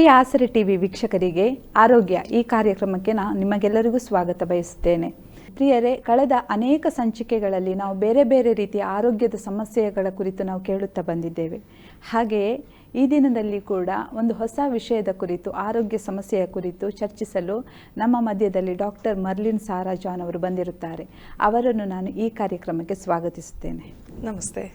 ಪ್ರಿಯ ಆಸರೆ ಟಿವಿ ವೀಕ್ಷಕರಿಗೆ ಆರೋಗ್ಯ ಈ ಕಾರ್ಯಕ್ರಮಕ್ಕೆ ನಾನು ನಿಮಗೆಲ್ಲರಿಗೂ ಸ್ವಾಗತ ಬಯಸುತ್ತೇನೆ. ಪ್ರಿಯರೇ, ಕಳೆದ ಅನೇಕ ಸಂಚಿಕೆಗಳಲ್ಲಿ ನಾವು ಬೇರೆ ಬೇರೆ ರೀತಿಯ ಆರೋಗ್ಯದ ಸಮಸ್ಯೆಗಳ ಕುರಿತು ನಾವು ಕೇಳುತ್ತಾ ಬಂದಿದ್ದೇವೆ. ಹಾಗೆಯೇ ಈ ದಿನದಲ್ಲಿ ಕೂಡ ಒಂದು ಹೊಸ ವಿಷಯದ ಕುರಿತು, ಆರೋಗ್ಯ ಸಮಸ್ಯೆಯ ಕುರಿತು ಚರ್ಚಿಸಲು ನಮ್ಮ ಮಧ್ಯದಲ್ಲಿ ಡಾಕ್ಟರ್ ಮರ್ಲಿನ್ ಸಾರಾಜಾನ್ ಅವರು ಬಂದಿರುತ್ತಾರೆ. ಅವರನ್ನು ನಾನು ಈ ಕಾರ್ಯಕ್ರಮಕ್ಕೆ ಸ್ವಾಗತಿಸುತ್ತೇನೆ. ನಮಸ್ತೆ.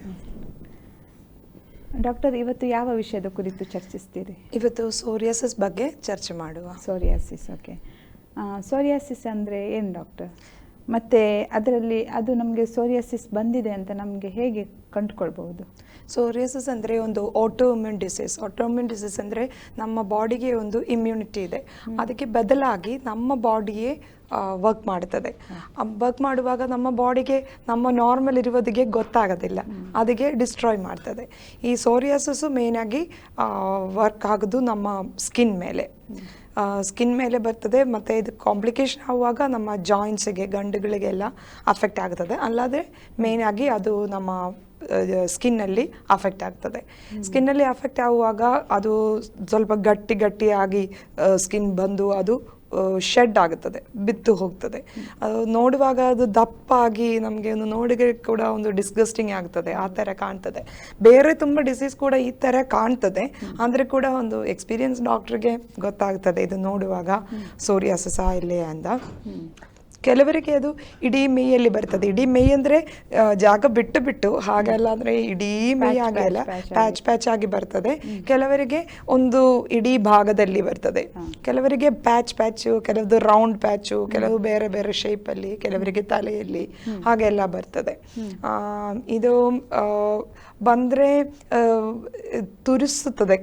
ಡಾಕ್ಟರ್ ಇವತ್ತು ಯಾವ ವಿಷಯದ ಕುರಿತು ಚರ್ಚಿಸ್ತೀರಿ? ಇವತ್ತು ಸೋರಿಯಾಸಿಸ್ ಬಗ್ಗೆ ಚರ್ಚೆ ಮಾಡುವ. Psoriasis okay. ಸೋರಿಯಾಸಿಸ್ ಅಂದರೆ ಏನು ಡಾಕ್ಟರ್? ಮತ್ತು ಅದರಲ್ಲಿ ಅದು ನಮಗೆ ಸೋರಿಯಾಸಿಸ್ ಬಂದಿದೆ ಅಂತ ನಮಗೆ ಹೇಗೆ ಕಂಡುಕೊಳ್ಬಹುದು? ಸೋರಿಯಾಸಿಸ್ ಅಂದರೆ ಒಂದು ಆಟೋಮ್ಯೂನ್ ಡಿಸೀಸ್ ಆಟೋಮ್ಯೂನ್ ಡಿಸೀಸ್ ಅಂದರೆ ನಮ್ಮ ಬಾಡಿಗೆ ಒಂದು ಇಮ್ಯುನಿಟಿ ಇದೆ. ಅದಕ್ಕೆ ಬದಲಾಗಿ ನಮ್ಮ ಬಾಡಿಯೇ ವರ್ಕ್ ಮಾಡ್ತದೆ ವರ್ಕ್ ಮಾಡುವಾಗ ನಮ್ಮ ಬಾಡಿಗೆ ನಮ್ಮ ನಾರ್ಮಲ್ ಇರುವುದಿಗೆ ಗೊತ್ತಾಗೋದಿಲ್ಲ. ಅದಕ್ಕೆ ಡಿಸ್ಟ್ರಾಯ್ ಮಾಡ್ತದೆ. ಈ ಸೋರಿಯಾಸಸ್ಸು ಮೇಯ್ನಾಗಿ ವರ್ಕ್ ಆಗೋದು ನಮ್ಮ ಸ್ಕಿನ್ ಮೇಲೆ. ಸ್ಕಿನ್ ಮೇಲೆ ಬರ್ತದೆ, ಮತ್ತು ಇದು ಕಾಂಪ್ಲಿಕೇಶನ್ ಆಗುವಾಗ ನಮ್ಮ ಜಾಯಿಂಟ್ಸಿಗೆ ಗಂಡುಗಳಿಗೆಲ್ಲ ಅಫೆಕ್ಟ್ ಆಗ್ತದೆ. ಅಲ್ಲದೆ ಮೇಯ್ನಾಗಿ ಅದು ನಮ್ಮ ಸ್ಕಿನ್ನಲ್ಲಿ ಅಫೆಕ್ಟ್ ಆಗ್ತದೆ. ಸ್ಕಿನ್ನಲ್ಲಿ ಅಫೆಕ್ಟ್ ಆಗುವಾಗ ಅದು ಸ್ವಲ್ಪ ಗಟ್ಟಿ ಗಟ್ಟಿಯಾಗಿ ಸ್ಕಿನ್ ಬಂದು ಅದು ಶೆಡ್ ಆಗುತ್ತದೆ ಬಿತ್ತು ಹೋಗ್ತದೆ. ಅದು ನೋಡುವಾಗ ಅದು ದಪ್ಪಾಗಿ ನಮಗೆ ಒಂದು ನೋಡಿಗೆ ಕೂಡ ಒಂದು ಡಿಸ್ಗಸ್ಟಿಂಗ್ ಆಗ್ತದೆ ಆ ಥರ ಕಾಣ್ತದೆ. ಬೇರೆ ತುಂಬ ಡಿಸೀಸ್ ಕೂಡ ಈ ಥರ ಕಾಣ್ತದೆ ಅಂದರೆ ಕೂಡ ಒಂದು ಎಕ್ಸ್ಪೀರಿಯನ್ಸ್ ಡಾಕ್ಟ್ರಿಗೆ ಗೊತ್ತಾಗ್ತದೆ ಇದು ನೋಡುವಾಗ. ಸೋರಿಯಾಸಸ ಇಲ್ಲೇ ಅಂತ. ಕೆಲವರಿಗೆ ಅದು ಇಡೀ ಮೇಯಲ್ಲಿ ಬರ್ತದೆ. ಇಡೀ ಮೇ ಅಂದರೆ ಜಾಗ ಬಿಟ್ಟು ಬಿಟ್ಟು ಹಾಗೆಲ್ಲ ಅಂದರೆ ಇಡೀ ಮೇಯ್ ಆಗಲ್ಲ ಪ್ಯಾಚ್ ಪ್ಯಾಚ್ ಆಗಿ. ಬರ್ತದೆ. ಕೆಲವರಿಗೆ ಒಂದು ಇಡೀ ಭಾಗದಲ್ಲಿ ಬರ್ತದೆ. ಕೆಲವರಿಗೆ ಪ್ಯಾಚ್ ಪ್ಯಾಚು ಕೆಲವದು ರೌಂಡ್ ಪ್ಯಾಚು ಕೆಲವು ಬೇರೆ ಬೇರೆ ಶೇಪಲ್ಲಿ ಕೆಲವರಿಗೆ ತಲೆಯಲ್ಲಿ ಹಾಗೆಲ್ಲ ಬರ್ತದೆ. ಇದು ಬಂದರೆ ತುರಿಸುತ್ತದೆ.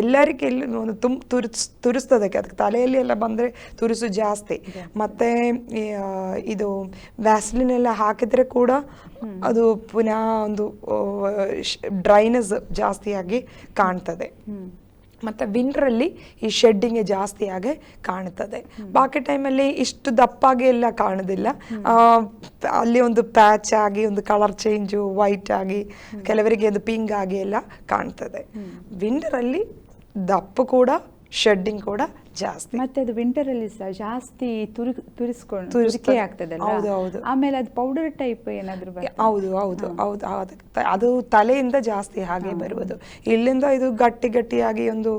ಎಲ್ಲರಿಗೆ ಎಲ್ಲ ಒಂದು ತುಂ ತುರಿಸ್ ತುರಿಸ್ತದಕ್ಕೆ ಅದಕ್ಕೆ ತಲೆಯಲ್ಲಿ ಎಲ್ಲ ಬಂದರೆ ತುರಿಸು ಜಾಸ್ತಿ. ಮತ್ತೆ ಇದು ವ್ಯಾಸ್ಲಿನ್ ಎಲ್ಲ ಹಾಕಿದರೆ ಕೂಡ ಅದು ಪುನಃ ಒಂದು ಡ್ರೈನೆಸ್ ಜಾಸ್ತಿಯಾಗಿ ಕಾಣ್ತದೆ. ಮತ್ತು ವಿಂಟ್ರಲ್ಲಿ ಈ ಶೆಡ್ಡಿಂಗ್ ಜಾಸ್ತಿಯಾಗಿ ಕಾಣ್ತದೆ ಬಾಕಿ ಟೈಮಲ್ಲಿ ಇಷ್ಟು ದಪ್ಪಾಗಿ ಎಲ್ಲ ಕಾಣೋದಿಲ್ಲ. ಅಲ್ಲಿ ಒಂದು ಪ್ಯಾಚ್ ಆಗಿ ಒಂದು ಕಲರ್ ಚೇಂಜು ವೈಟ್ ಆಗಿ ಕೆಲವರಿಗೆ ಒಂದು ಪಿಂಕ್ ಆಗಿ ಎಲ್ಲ ಕಾಣ್ತದೆ. ವಿಂಟರಲ್ಲಿ ದಪ್ಪು ಕೂಡ ಶೆಡ್ಡಿಂಗ್ ಕೂಡ ಜಾಸ್ತಿ. ಮತ್ತೆ ಅದು ವಿಂಟರ್ ಅಲ್ಲಿ ಸಹ ಜಾಸ್ತಿ ತುರು ತುರಿಸ್ಕೊಂಡು. ತುರಿಕೆ ಆಗ್ತದಲ್ಲ? ಹೌದು, ಹೌದು. ಆಮೇಲೆ ಅದು ಪೌಡರ್ ಟೈಪ್ ಏನಾದ್ರು ಹೌದು ಹೌದು ಹೌದು ಅದು ತಲೆಯಿಂದ ಜಾಸ್ತಿ ಹಾಗೆ ಬರುವುದು. ಇಲ್ಲಿಂದ ಇದು ಗಟ್ಟಿ ಗಟ್ಟಿಯಾಗಿ ಒಂದು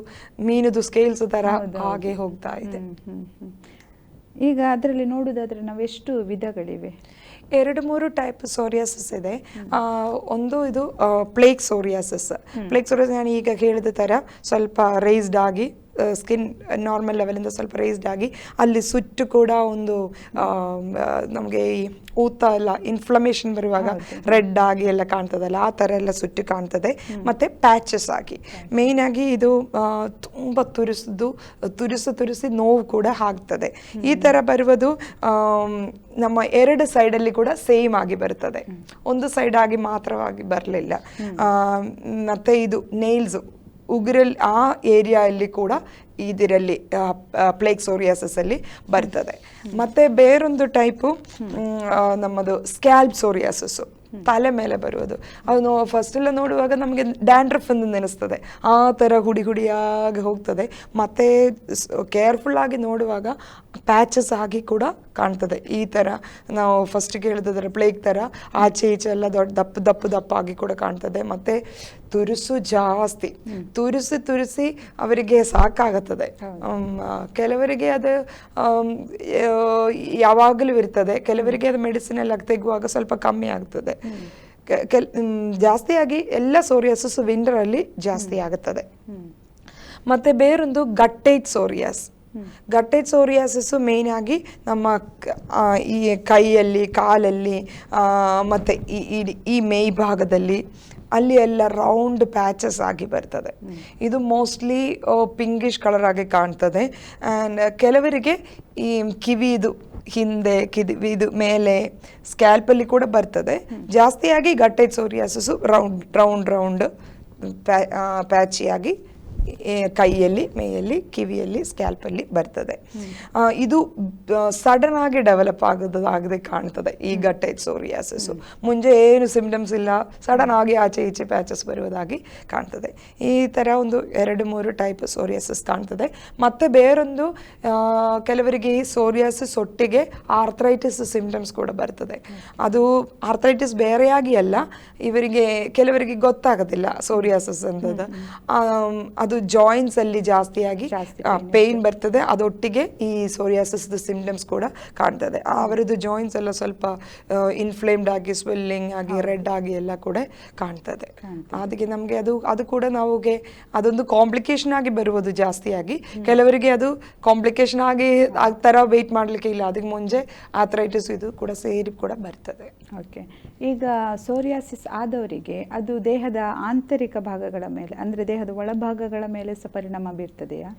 ಮೀನುದು ಸ್ಕೇಲ್ಸ್ ತರ ಹಾಗೆ ಹೋಗ್ತಾ ಇದೆ. ಈಗ ಅದರಲ್ಲಿ ನೋಡುದಾದ್ರೆ ನಾವು ಎಷ್ಟು ವಿಧಗಳಿವೆ? ಎರಡು ಮೂರು ಟೈಪ್ ಸೋರಿಯಾಸಿಸ್ ಇದೆ. ಒಂದು ಇದು ಪ್ಲೇಕ್ ಸೋರಿಯಾಸಿಸ್ ಪ್ಲೇಕ್ ಸೋರಿಯಾಸಿಸ್ ನಾನು ಈಗ ಹೇಳಿದ ಥರ ಸ್ವಲ್ಪ ರೈಸ್ಡ್ ಆಗಿ ಸ್ಕಿನ್ ನಾರ್ಮಲ್ ಲೆವೆಲಿಂದ ಸ್ವಲ್ಪ ರೇಸ್ಡ್ ಆಗಿ ಅಲ್ಲಿ ಸುಟ್ಟು ಕೂಡ ಒಂದು ನಮಗೆ ಈ ಊತ ಎಲ್ಲ ಇನ್ಫ್ಲಮೇಷನ್ ಬರುವಾಗ ರೆಡ್ ಆಗಿ ಎಲ್ಲ ಕಾಣ್ತದಲ್ಲ ಆ ಥರ ಎಲ್ಲ ಸುಟ್ಟು ಕಾಣ್ತದೆ. ಮತ್ತು ಪ್ಯಾಚಸ್ ಆಗಿ ಮೇಯ್ನ್ ಆಗಿ ಇದು ತುಂಬ ತುರಿಸಿದ್ದು ತುರಿಸಿ ತುರಿಸಿ ನೋವು ಕೂಡ ಆಗ್ತದೆ ಈ ಥರ ಬರುವುದು ನಮ್ಮ ಎರಡು ಸೈಡಲ್ಲಿ ಕೂಡ ಸೇಮ್ ಆಗಿ ಬರ್ತದೆ. ಒಂದು ಸೈಡ್ ಆಗಿ ಮಾತ್ರವಾಗಿ ಬರಲಿಲ್ಲ. ಮತ್ತು ಇದು ನೇಲ್ಸು ಉಗುರಲ್ಲಿ ಆ ಏರಿಯಾಯಲ್ಲಿ ಕೂಡ ಇದರಲ್ಲಿ ಪ್ಲೇಕ್ ಸೋರಿಯಾಸಸ್ ಅಲ್ಲಿ ಬರ್ತದೆ. ಮತ್ತೆ ಬೇರೊಂದು ಟೈಪು ನಮ್ಮದು ಸ್ಕ್ಯಾಲ್ಪ್ ಸೋರಿಯಾಸಸ್ಸು ತಲೆ ಮೇಲೆ ಬರುವುದು. ಅದು ಫಸ್ಟ್ ಎಲ್ಲ ನೋಡುವಾಗ ನಮಗೆ ಡ್ಯಾಂಡ್ರಫ್ ಎಂದು ನೆನೆಸ್ತದೆ. ಆ ಥರ ಹುಡಿ ಹುಡಿಯಾಗಿ ಹೋಗ್ತದೆ. ಮತ್ತೆ ಕೇರ್ಫುಲ್ ಆಗಿ ನೋಡುವಾಗ ಪ್ಯಾಚಸ್ ಆಗಿ ಕೂಡ ಕಾಣ್ತದೆ. ಈ ಥರ ನಾವು ಫಸ್ಟಿಗೆ ಹೇಳಿದ್ರೆ ಪ್ಲೇಗ್ ಥರ ಆಚೆ ಈಚೆ ಎಲ್ಲ ದೊಡ್ಡ ದಪ್ಪ ದಪ್ಪ ದಪ್ಪ ಆಗಿ ಕೂಡ ಕಾಣ್ತದೆ. ಮತ್ತೆ ತುರುಸು ಜಾಸ್ತಿ. ತುರುಸಿ ತುರುಸಿ ಅವರಿಗೆ ಸಾಕಾಗುತ್ತದೆ. ಕೆಲವರಿಗೆ ಅದು ಯಾವಾಗಲೂ ಇರ್ತದೆ. ಕೆಲವರಿಗೆ ಅದು ಮೆಡಿಸಿನ್ ಎಲ್ಲ ತೆಗುವಾಗ ಸ್ವಲ್ಪ ಕಮ್ಮಿ ಆಗ್ತದೆ. ಕೆಲ್ ಜಾಸ್ತಿಯಾಗಿ ಎಲ್ಲ ಸೋರಿಯಾಸಸ್ ವಿಂಡರಲ್ಲಿ ಜಾಸ್ತಿ ಆಗುತ್ತದೆ ಮತ್ತೆ ಬೇರೊಂದು ಗಟ್ಟೈಟ್ ಸೋರಿಯಾಸ್. ಗಟ್ಟೈಟ್ ಸೋರಿಯಾಸಸ್ಸು ಮೇಯ್ನ್ ಆಗಿ ನಮ್ಮ ಈ ಕೈಯಲ್ಲಿ ಕಾಲಲ್ಲಿ ಮತ್ತೆ ಈ ಈ- ಈ ಮೈ ಭಾಗದಲ್ಲಿ ಅಲ್ಲಿ ಎಲ್ಲ ರೌಂಡ್ ಪ್ಯಾಚಸ್ ಆಗಿ ಬರ್ತದೆ. ಇದು ಮೋಸ್ಟ್ಲಿ ಪಿಂಗಿಶ್ ಕಲರ್ ಆಗಿ ಕಾಣ್ತದೆ. ಆ್ಯಂಡ್ ಕೆಲವರಿಗೆ ಈ ಕಿವಿದು ಹಿಂದೆ ಕಿದಿ ಇದು ಮೇಲೆ ಸ್ಕ್ಯಾಲ್ಪಲ್ಲಿ ಕೂಡ ಬರ್ತದೆ. ಜಾಸ್ತಿಯಾಗಿ ಗಟ್ಟೆ ಸೋರಿಯಾಸಸ್ಸು ರೌಂಡ್ ರೌಂಡ್ ರೌಂಡ್ ಪ್ಯಾಚಿಯಾಗಿ ಕೈಯಲ್ಲಿ ಮೈಯಲ್ಲಿ ಕಿವಿಯಲ್ಲಿ ಸ್ಕ್ಯಾಲ್ಪಲ್ಲಿ ಬರ್ತದೆ. ಇದು ಸಡನ್ ಆಗಿ ಡೆವಲಪ್ ಆಗೋದಾಗದೆ ಕಾಣ್ತದೆ ಈ ಗಟ್ಟೆ ಸೋರಿಯಾಸಿಸ್ ಮುಂಜೆ ಏನು ಸಿಂಪ್ಟಮ್ಸ್ ಇಲ್ಲ ಸಡನ್ ಆಗಿ ಆಚೆ ಈಚೆ ಪ್ಯಾಚಸ್ ಬರುವುದಾಗಿ ಕಾಣ್ತದೆ. ಈ ಥರ ಒಂದು ಎರಡು ಮೂರು ಟೈಪ್ ಸೋರಿಯಾಸಿಸ್ ಕಾಣ್ತದೆ. ಮತ್ತೆ ಬೇರೊಂದು ಕೆಲವರಿಗೆ ಈ ಸೋರಿಯಾಸಿಸ್ ಒಟ್ಟಿಗೆ ಆರ್ಥ್ರೈಟಿಸ್ ಸಿಂಪ್ಟಮ್ಸ್ ಕೂಡ ಬರ್ತದೆ. ಅದು ಆರ್ಥ್ರೈಟಿಸ್ ಬೇರೆಯಾಗಿ ಅಲ್ಲ ಇವರಿಗೆ ಕೆಲವರಿಗೆ ಗೊತ್ತಾಗೋದಿಲ್ಲ ಸೋರಿಯಾಸಿಸ್ ಅಂತದ್ದು ಅದು ಜಾಯಿಂಟ್ಸ್ ಅಲ್ಲಿ ಜಾಸ್ತಿಯಾಗಿ ಪೇನ್ ಪೇಯ್ನ್ ಬರ್ತದೆ. ಅದೊಟ್ಟಿಗೆ ಈ ಸೋರಿಯಾಸಿಸ್ ಸಿಂಪ್ಟಮ್ಸ್ ಕೂಡ ಕಾಣ್ತದೆ. ಅವರದ್ದು ಜಾಯಿಂಟ್ಸ್ ಎಲ್ಲ ಸ್ವಲ್ಪ ಇನ್ಫ್ಲೇಮ್ಡ್ ಆಗಿ ಸ್ವೆಲ್ಲಿಂಗ್ ಆಗಿ ರೆಡ್ ಆಗಿ ಎಲ್ಲ ಕೂಡ ಕಾಣ್ತದೆ. ಅದಕ್ಕೆ ನಮಗೆ ಅದು ಅದು ಕೂಡ ನಮಗೆ ಅದೊಂದು ಕಾಂಪ್ಲಿಕೇಶನ್ ಆಗಿ ಬರುವುದು ಜಾಸ್ತಿಯಾಗಿ ಕೆಲವರಿಗೆ ಅದು ಕಾಂಪ್ಲಿಕೇಶನ್ ಆಗಿ ಆ ಥರ ವೆಯ್ಟ್ ಮಾಡಲಿಕ್ಕೆ ಇಲ್ಲ. ಅದಕ್ಕೆ ಮುಂಚೆ ಆಥರೈಟಿಸ್ ಇದು ಕೂಡ ಸೇರಿ ಕೂಡ ಬರ್ತದೆ. ಓಕೆ ಈಗ ಸೋರಿಯಾಸಿಸ್ ಆದವರಿಗೆ ಅದು ದೇಹದ ಆಂತರಿಕ ಭಾಗಗಳ ಮೇಲೆ, ಅಂದರೆ ದೇಹದ ಒಳಭಾಗಗಳ ಮೇಲೆ ಸಹ ಪರಿಣಾಮ ಬೀರ್ತದೆಯಾ?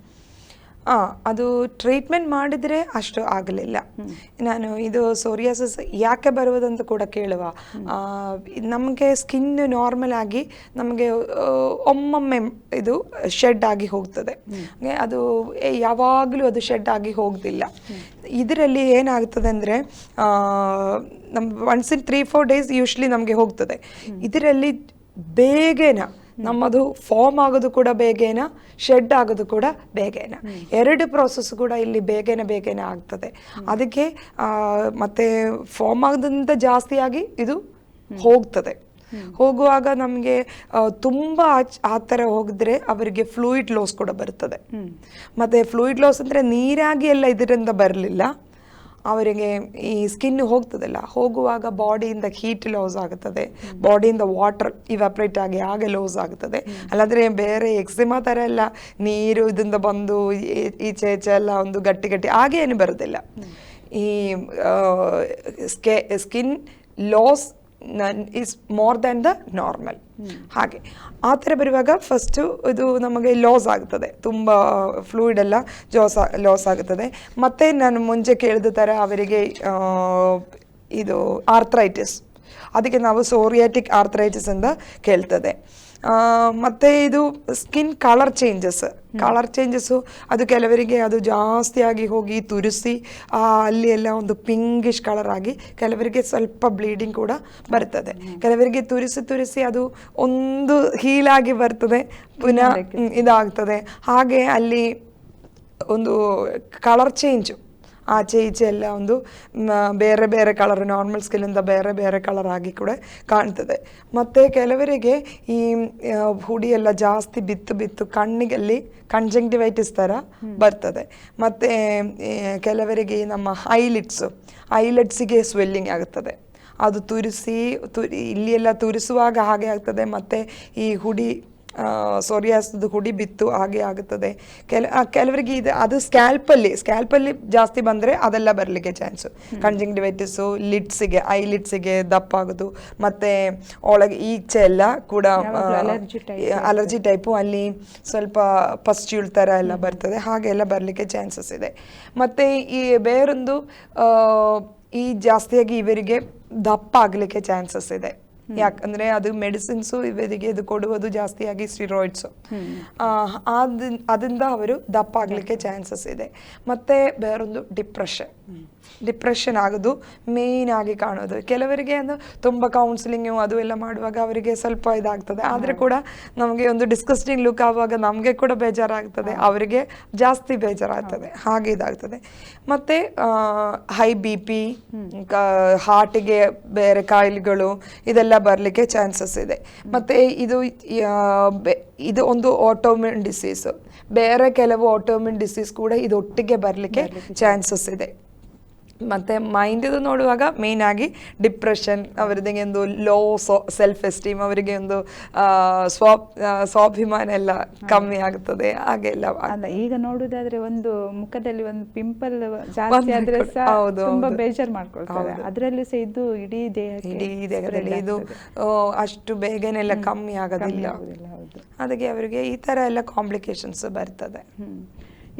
ಅದು ಟ್ರೀಟ್ಮೆಂಟ್ ಮಾಡಿದರೆ ಅಷ್ಟು ಆಗಲಿಲ್ಲ. ನಾನು ಇದು ಸೋರಿಯಾಸಿಸ್ ಯಾಕೆ ಬರುವುದಂತ ಕೂಡ ಕೇಳುವ. ನಮಗೆ ಸ್ಕಿನ್ ನಾರ್ಮಲ್ ಆಗಿ ನಮಗೆ ಒಮ್ಮೊಮ್ಮೆ ಇದು ಶೆಡ್ ಆಗಿ ಹೋಗ್ತದೆ. ಹಾಗೆ ಅದು ಯಾವಾಗಲೂ ಅದು ಶೆಡ್ ಆಗಿ ಹೋಗ್ತಿಲ್ಲ ಇದರಲ್ಲಿ ಏನಾಗ್ತದೆ ಅಂದರೆ ನಮ್ಮ once in three four days usually ನಮಗೆ ಹೋಗ್ತದೆ. ಇದರಲ್ಲಿ ಬೇಗನ ನಮ್ಮದು ಫಾರ್ಮ್ ಆಗೋದು ಕೂಡ ಬೇಗೇನ ಶೆಡ್ ಆಗೋದು ಕೂಡ ಬೇಗೇನ. ಎರಡು ಪ್ರೋಸೆಸ್ ಕೂಡ ಇಲ್ಲಿ ಬೇಗನೆ ಬೇಗನೆ ಆಗ್ತದೆ. ಅದಕ್ಕೆ ಮತ್ತೆ ಫಾರ್ಮ್ ಆಗೋದ್ರಿಂದ ಜಾಸ್ತಿಯಾಗಿ ಇದು ಹೋಗ್ತದೆ. ಹೋಗುವಾಗ ನಮಗೆ ತುಂಬ ಆ ಥರ ಹೋಗಿದ್ರೆ ಅವರಿಗೆ ಫ್ಲೂಯಿಡ್ ಲಾಸ್ ಕೂಡ ಬರ್ತದೆ. ಮತ್ತೆ ಫ್ಲೂಯಿಡ್ ಲಾಸ್ ಅಂದರೆ ನೀರಾಗಿ ಎಲ್ಲ ಇದರಿಂದ ಬರಲಿಲ್ಲ. ಅವರಿಗೆ ಈ ಸ್ಕಿನ್ ಹೋಗ್ತದಲ್ಲ, ಹೋಗುವಾಗ ಬಾಡಿಯಿಂದ ಹೀಟ್ ಲಾಸ್ ಆಗುತ್ತದೆ. ಬಾಡಿಯಿಂದ ವಾಟರ್ ಇವಾಪ್ರೇಟ್ ಆಗಿ ಹಾಗೆ ಲಾಸ್ ಆಗುತ್ತದೆ. ಅಲ್ಲಾದರೆ ಬೇರೆ ಎಕ್ಸಿಮಾ ಥರ ಎಲ್ಲ, ನೀರು ಇದರಿಂದ ಬಂದು ಈಚೆ ಈಚೆ ಎಲ್ಲ ಒಂದು ಗಟ್ಟಿ ಗಟ್ಟಿ ಹಾಗೆ ಏನು ಬರೋದಿಲ್ಲ. ಈ skin loss is more than the normal ಹಾಗೆ. ಆ ಥರ ಬರುವಾಗ ಫಸ್ಟು ಇದು ನಮಗೆ ಲಾಸ್ ಆಗ್ತದೆ. ತುಂಬ ಫ್ಲೂಯಿಡ್ ಎಲ್ಲ ಜಾಸ್ ಲಾಸ್ ಆಗುತ್ತದೆ ಮತ್ತು ನಾನು ಮುಂಚೆ ಕೇಳಿದ ಥರ ಅವರಿಗೆ ಇದು ಆರ್ಥ್ರೈಟಿಸ್ ಅದಕ್ಕೆ ನಾವು ಸೋರಿಯಾಟಿಕ್ ಆರ್ಥ್ರೈಟಿಸ್ ಅಂತ ಕೇಳ್ತದೆ. ಮತ್ತೆ ಇದು skin colour changes colour changes ಅದು ಕೆಲವರಿಗೆ ಅದು ಜಾಸ್ತಿಯಾಗಿ ಹೋಗಿ ತುರಿಸಿ ಅಲ್ಲಿ ಎಲ್ಲ ಒಂದು ಪಿಂಗಿಶ್ ಕಲರ್ ಆಗಿ ಕೆಲವರಿಗೆ ಸ್ವಲ್ಪ ಬ್ಲೀಡಿಂಗ್ ಕೂಡ ಬರ್ತದೆ. ಕೆಲವರಿಗೆ ತುರಿಸಿ ತುರಿಸಿ ಅದು ಒಂದು ಹೀಲಾಗಿ ಬರ್ತದೆ ಪುನಃ ಇದಾಗ್ತದೆ. ಹಾಗೆ ಅಲ್ಲಿ ಒಂದು ಕಲರ್ ಚೇಂಜು ಆಚೆ ಈಚೆ ಎಲ್ಲ ಒಂದು ಬೇರೆ ಬೇರೆ ಕಲರ್ ನಾರ್ಮಲ್ ಸ್ಕಿನ್ನಿಂದ ಬೇರೆ ಬೇರೆ ಕಲರ್ ಆಗಿ ಕೂಡ ಕಾಣ್ತದೆ. ಮತ್ತು ಕೆಲವರಿಗೆ ಈ ಆ, ಹುಡಿ ಎಲ್ಲ ಜಾಸ್ತಿ ಬಿತ್ತು ಬಿತ್ತು ಕಣ್ಣಿಗಲ್ಲಿ ಕಂಜಂಕ್ಟಿವೈಟಿಸ್ ಥರ ಬರ್ತದೆ. ಮತ್ತು ಕೆಲವರಿಗೆ ನಮ್ಮ ಐಲಿಟ್ಸು ಐಲೆಟ್ಸಿಗೆ ಸ್ವೆಲ್ಲಿಂಗ್ ಆಗುತ್ತದೆ ಅದು ತುರಿಸಿ ತುರಿ ಇಲ್ಲಿ ಎಲ್ಲ ತುರಿಸುವಾಗ ಹಾಗೆ ಆಗ್ತದೆ. ಮತ್ತು ಈ ಹುಡಿ ಸೋರಿಯಾಸ್ದು ಹುಡಿ ಬಿತ್ತು ಹಾಗೆ ಆಗುತ್ತದೆ. ಕೆಲ ಕೆಲವರಿಗೆ ಇದು ಅದು ಸ್ಕ್ಯಾಲ್ಪಲ್ಲಿ ಸ್ಕ್ಯಾಲ್ಪಲ್ಲಿ ಜಾಸ್ತಿ ಬಂದರೆ ಅದೆಲ್ಲ ಬರಲಿಕ್ಕೆ ಚಾನ್ಸು ಕಂಜಂಕ್ಟಿವೈಟಿಸು ಲಿಡ್ಸಿಗೆ ಐ ಲಿಡ್ಸಿಗೆ ದಪ್ಪ ಆಗೋದು ಮತ್ತು ಒಳಗೆ ಈಚೆ ಎಲ್ಲ ಕೂಡ ಅಲರ್ಜಿ ಟೈಪು ಅಲ್ಲಿ ಸ್ವಲ್ಪ ಪಸ್ಟ್ಯೂಲ್ ಥರ ಎಲ್ಲ ಬರ್ತದೆ. ಹಾಗೆಲ್ಲ ಬರಲಿಕ್ಕೆ ಚಾನ್ಸಸ್ ಇದೆ. ಮತ್ತು ಈ ಬೇರೊಂದು ಆ, ಈ ಜಾಸ್ತಿಯಾಗಿ ಇವರಿಗೆ ದಪ್ಪ ಆಗಲಿಕ್ಕೆ ಚಾನ್ಸಸ್ ಇದೆ. ಯಾಕಂದ್ರೆ ಅದು ಮೆಡಿಸಿನ್ಸು ಇವರಿಗೆ ಇದು ಕೊಡುವುದು ಜಾಸ್ತಿಯಾಗಿ ಸ್ಟಿರಾಯ್ಡ್ಸು ಅದರಿಂದ ಅವರು ದಪ್ಪ ಆಗಲಿಕ್ಕೆ ಚಾನ್ಸಸ್ ಇದೆ. ಮತ್ತೆ ಬೇರೊಂದು ಡಿಪ್ರೆಷನ್. ಡಿಪ್ರೆಷನ್ ಆಗೋದು ಮೇಯ್ನ್ ಆಗಿ ಕಾಣೋದು. ಕೆಲವರಿಗೆ ಅದು ತುಂಬ ಕೌನ್ಸಿಲಿಂಗು ಅದು ಎಲ್ಲ ಮಾಡುವಾಗ ಅವರಿಗೆ ಸ್ವಲ್ಪ ಇದಾಗ್ತದೆ. ಆದರೆ ಕೂಡ ನಮಗೆ ಒಂದು ಡಿಸ್ಕಸ್ಟಿಂಗ್ ಲುಕ್ ಆಗುವಾಗ ನಮಗೆ ಕೂಡ ಬೇಜಾರಾಗ್ತದೆ. ಅವರಿಗೆ ಜಾಸ್ತಿ ಬೇಜಾರಾಗ್ತದೆ. ಹಾಗೆ ಇದಾಗ್ತದೆ. ಮತ್ತೆ ಹೈ ಬಿ ಪಿ ಹಾರ್ಟಿಗೆ ಬೇರೆ ಕಾಯಿಲೆಗಳು ಇದೆಲ್ಲ ಬರಲಿಕ್ಕೆ ಚಾನ್ಸಸ್ ಇದೆ. ಮತ್ತು ಇದು ಇದು ಒಂದು ಆಟೋಮಿನ್ ಡಿಸೀಸು ಬೇರೆ ಕೆಲವು ಆಟೋಮಿನ್ ಡಿಸೀಸ್ ಕೂಡ ಇದು ಒಟ್ಟಿಗೆ ಬರಲಿಕ್ಕೆ ಚಾನ್ಸಸ್ ಇದೆ. ಮತ್ತು ಮೈಂಡಿದು ನೋಡುವಾಗ ಮೇನ್ ಆಗಿ ಡಿಪ್ರೆಷನ್ ಅವರಿಗೆ ಒಂದು ಲೋ ಸೆಲ್ಫ್ ಎಸ್ಟೀಮ್ ಅವರಿಗೆ ಒಂದು ಸ್ವ ಸ್ವಾಭಿಮಾನ ಎಲ್ಲ ಕಮ್ಮಿ ಆಗ್ತದೆ ಹಾಗೆಲ್ಲ ಅಲ್ಲ ಈಗ ನೋಡುದಾದ್ರೆ ಒಂದು ಮುಖದಲ್ಲಿ ಒಂದು ಪಿಂಪಲ್ ಜಾಸ್ತಿ ಆದ್ರೆ ತುಂಬಾ. ಬೇಜಾರ್ ಮಾಡ್ಕೊಳ್ತಾರೆ. ಅದರಲ್ಲಿ ಸಹ ಇದು ಇಡೀ ದೇಹಕ್ಕೆ ಇಡೀ ದೇಹದಲ್ಲಿ ಇದು ಅಷ್ಟು ಬೇಗನೆಲ್ಲ ಕಮ್ಮಿ ಆಗೋದಿಲ್ಲ. ಅದಕ್ಕೆ ಅವರಿಗೆ ಈ ತರ ಎಲ್ಲ ಕಾಂಪ್ಲಿಕೇಶನ್ಸ್ ಬರ್ತದೆ ಹ್ಮ್.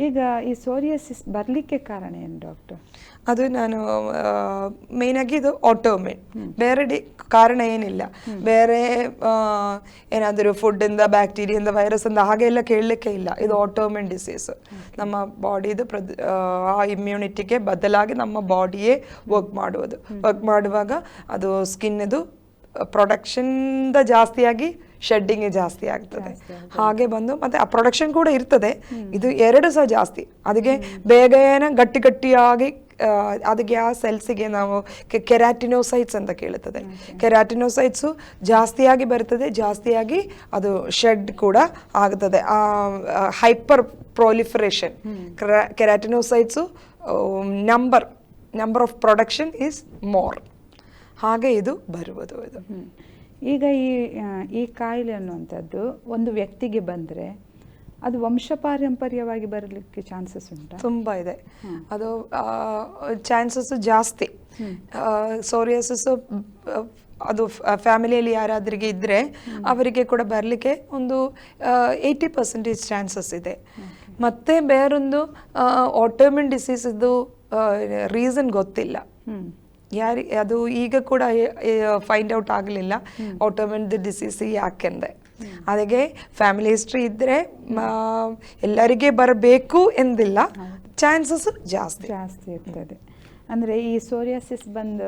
ಈಗ ಈ ಸೋರಿಯಸಿಸ್ ಬರಲಿಕ್ಕೆ ಕಾರಣ ಏನು ಡಾಕ್ಟರ್ ಅದು ನಾನು ಮೇಯ್ನಾಗಿ ಇದು ಆಟೋಮೇಟ್ ಬೇರೆ ಡಿ ಕಾರಣ ಏನಿಲ್ಲ. ಬೇರೆ ಏನಾದರೂ ಫುಡ್ಡಿಂದ ಬ್ಯಾಕ್ಟೀರಿಯಿಂದ ಹಾಗೆ ಎಲ್ಲ ಕೇಳಲಿಕ್ಕೆ ಇಲ್ಲ. ಇದು ಆಟೋಮೆನ್ ಡಿಸೀಸ್ ನಮ್ಮ ಬಾಡಿದು ಪ್ರದ್ ಆ ಇಮ್ಯುನಿಟಿಗೆ ಬದಲಾಗಿ ನಮ್ಮ ಬಾಡಿಯೇ ವರ್ಕ್ ಮಾಡುವುದು. ವರ್ಕ್ ಮಾಡುವಾಗ ಅದು ಸ್ಕಿನ್ನದು ಪ್ರೊಡಕ್ಷನ್ದ ಜಾಸ್ತಿಯಾಗಿ ಶೆಡ್ಡಿಂಗ್ ಜಾಸ್ತಿ ಆಗ್ತದೆ. ಹಾಗೆ ಬಂದು ಮತ್ತೆ ಆ ಪ್ರೊಡಕ್ಷನ್ ಕೂಡ ಇರ್ತದೆ. ಇದು ಎರಡು ಸಹ ಜಾಸ್ತಿ. ಅದಕ್ಕೆ ಬೇಗ ಏನ ಗಟ್ಟಿ ಗಟ್ಟಿಯಾಗಿ ಆ, ಅದಕ್ಕೆ ಆ ಸೆಲ್ಸಿಗೆ ನಾವು ಕೆರಾಟಿನೋಸೈಟ್ಸ್ ಅಂತ ಕೇಳುತ್ತದೆ. ಕೆರಾಟಿನೋಸೈಟ್ಸು ಜಾಸ್ತಿಯಾಗಿ ಬರ್ತದೆ ಜಾಸ್ತಿಯಾಗಿ ಅದು ಶೆಡ್ ಕೂಡ ಆಗ್ತದೆ. Hyper proliferation keratinocytes number number of production is more ಹಾಗೆ ಇದು ಬರುವುದು ಇದು. ಈಗ ಈ ಈ ಕಾಯಿಲೆ ಅನ್ನುವಂಥದ್ದು ಒಂದು ವ್ಯಕ್ತಿಗೆ ಬಂದರೆ ಅದು ವಂಶ ಪಾರಂಪರ್ಯವಾಗಿ ಬರಲಿಕ್ಕೆ ಚಾನ್ಸಸ್ ಉಂಟು? ತುಂಬ ಇದೆ. ಅದು ಚಾನ್ಸಸ್ ಜಾಸ್ತಿ. ಸೋರಿಯಸಸ್ ಅದು ಫ್ಯಾಮಿಲಿಯಲ್ಲಿ ಯಾರಾದ್ರಿಗೆ ಇದ್ದರೆ ಅವರಿಗೆ ಕೂಡ ಬರಲಿಕ್ಕೆ ಒಂದು ಏಯ್ಟಿ ಪರ್ಸೆಂಟೇಜ್ ಚಾನ್ಸಸ್ ಇದೆ. ಮತ್ತೆ ಬೇರೊಂದು ಆಟೋಮಿನ್ ಡಿಸೀಸಿದ್ದು ರೀಸನ್ ಗೊತ್ತಿಲ್ಲ. ಯಾರಿ ಅದು ಈಗ ಕೂಡ ಫೈಂಡ್ ಔಟ್ ಆಗಲಿಲ್ಲ. ಆಟೋಮೆನ್ ಡಿಸೀಸ್ ಯಾಕೆಂದೆ ಅದಕ್ಕೆ ಫ್ಯಾಮಿಲಿ ಹಿಸ್ಟ್ರಿ ಇದ್ದರೆ ಎಲ್ಲರಿಗೆ ಬರಬೇಕು ಎಂದಿಲ್ಲ. ಚಾನ್ಸಸ್ ಜಾಸ್ತಿ. ಜಾಸ್ತಿ ಇರ್ತದೆ. ಅಂದರೆ ಈ ಸೋರಿಯಾಸಿಸ್ ಬಂದು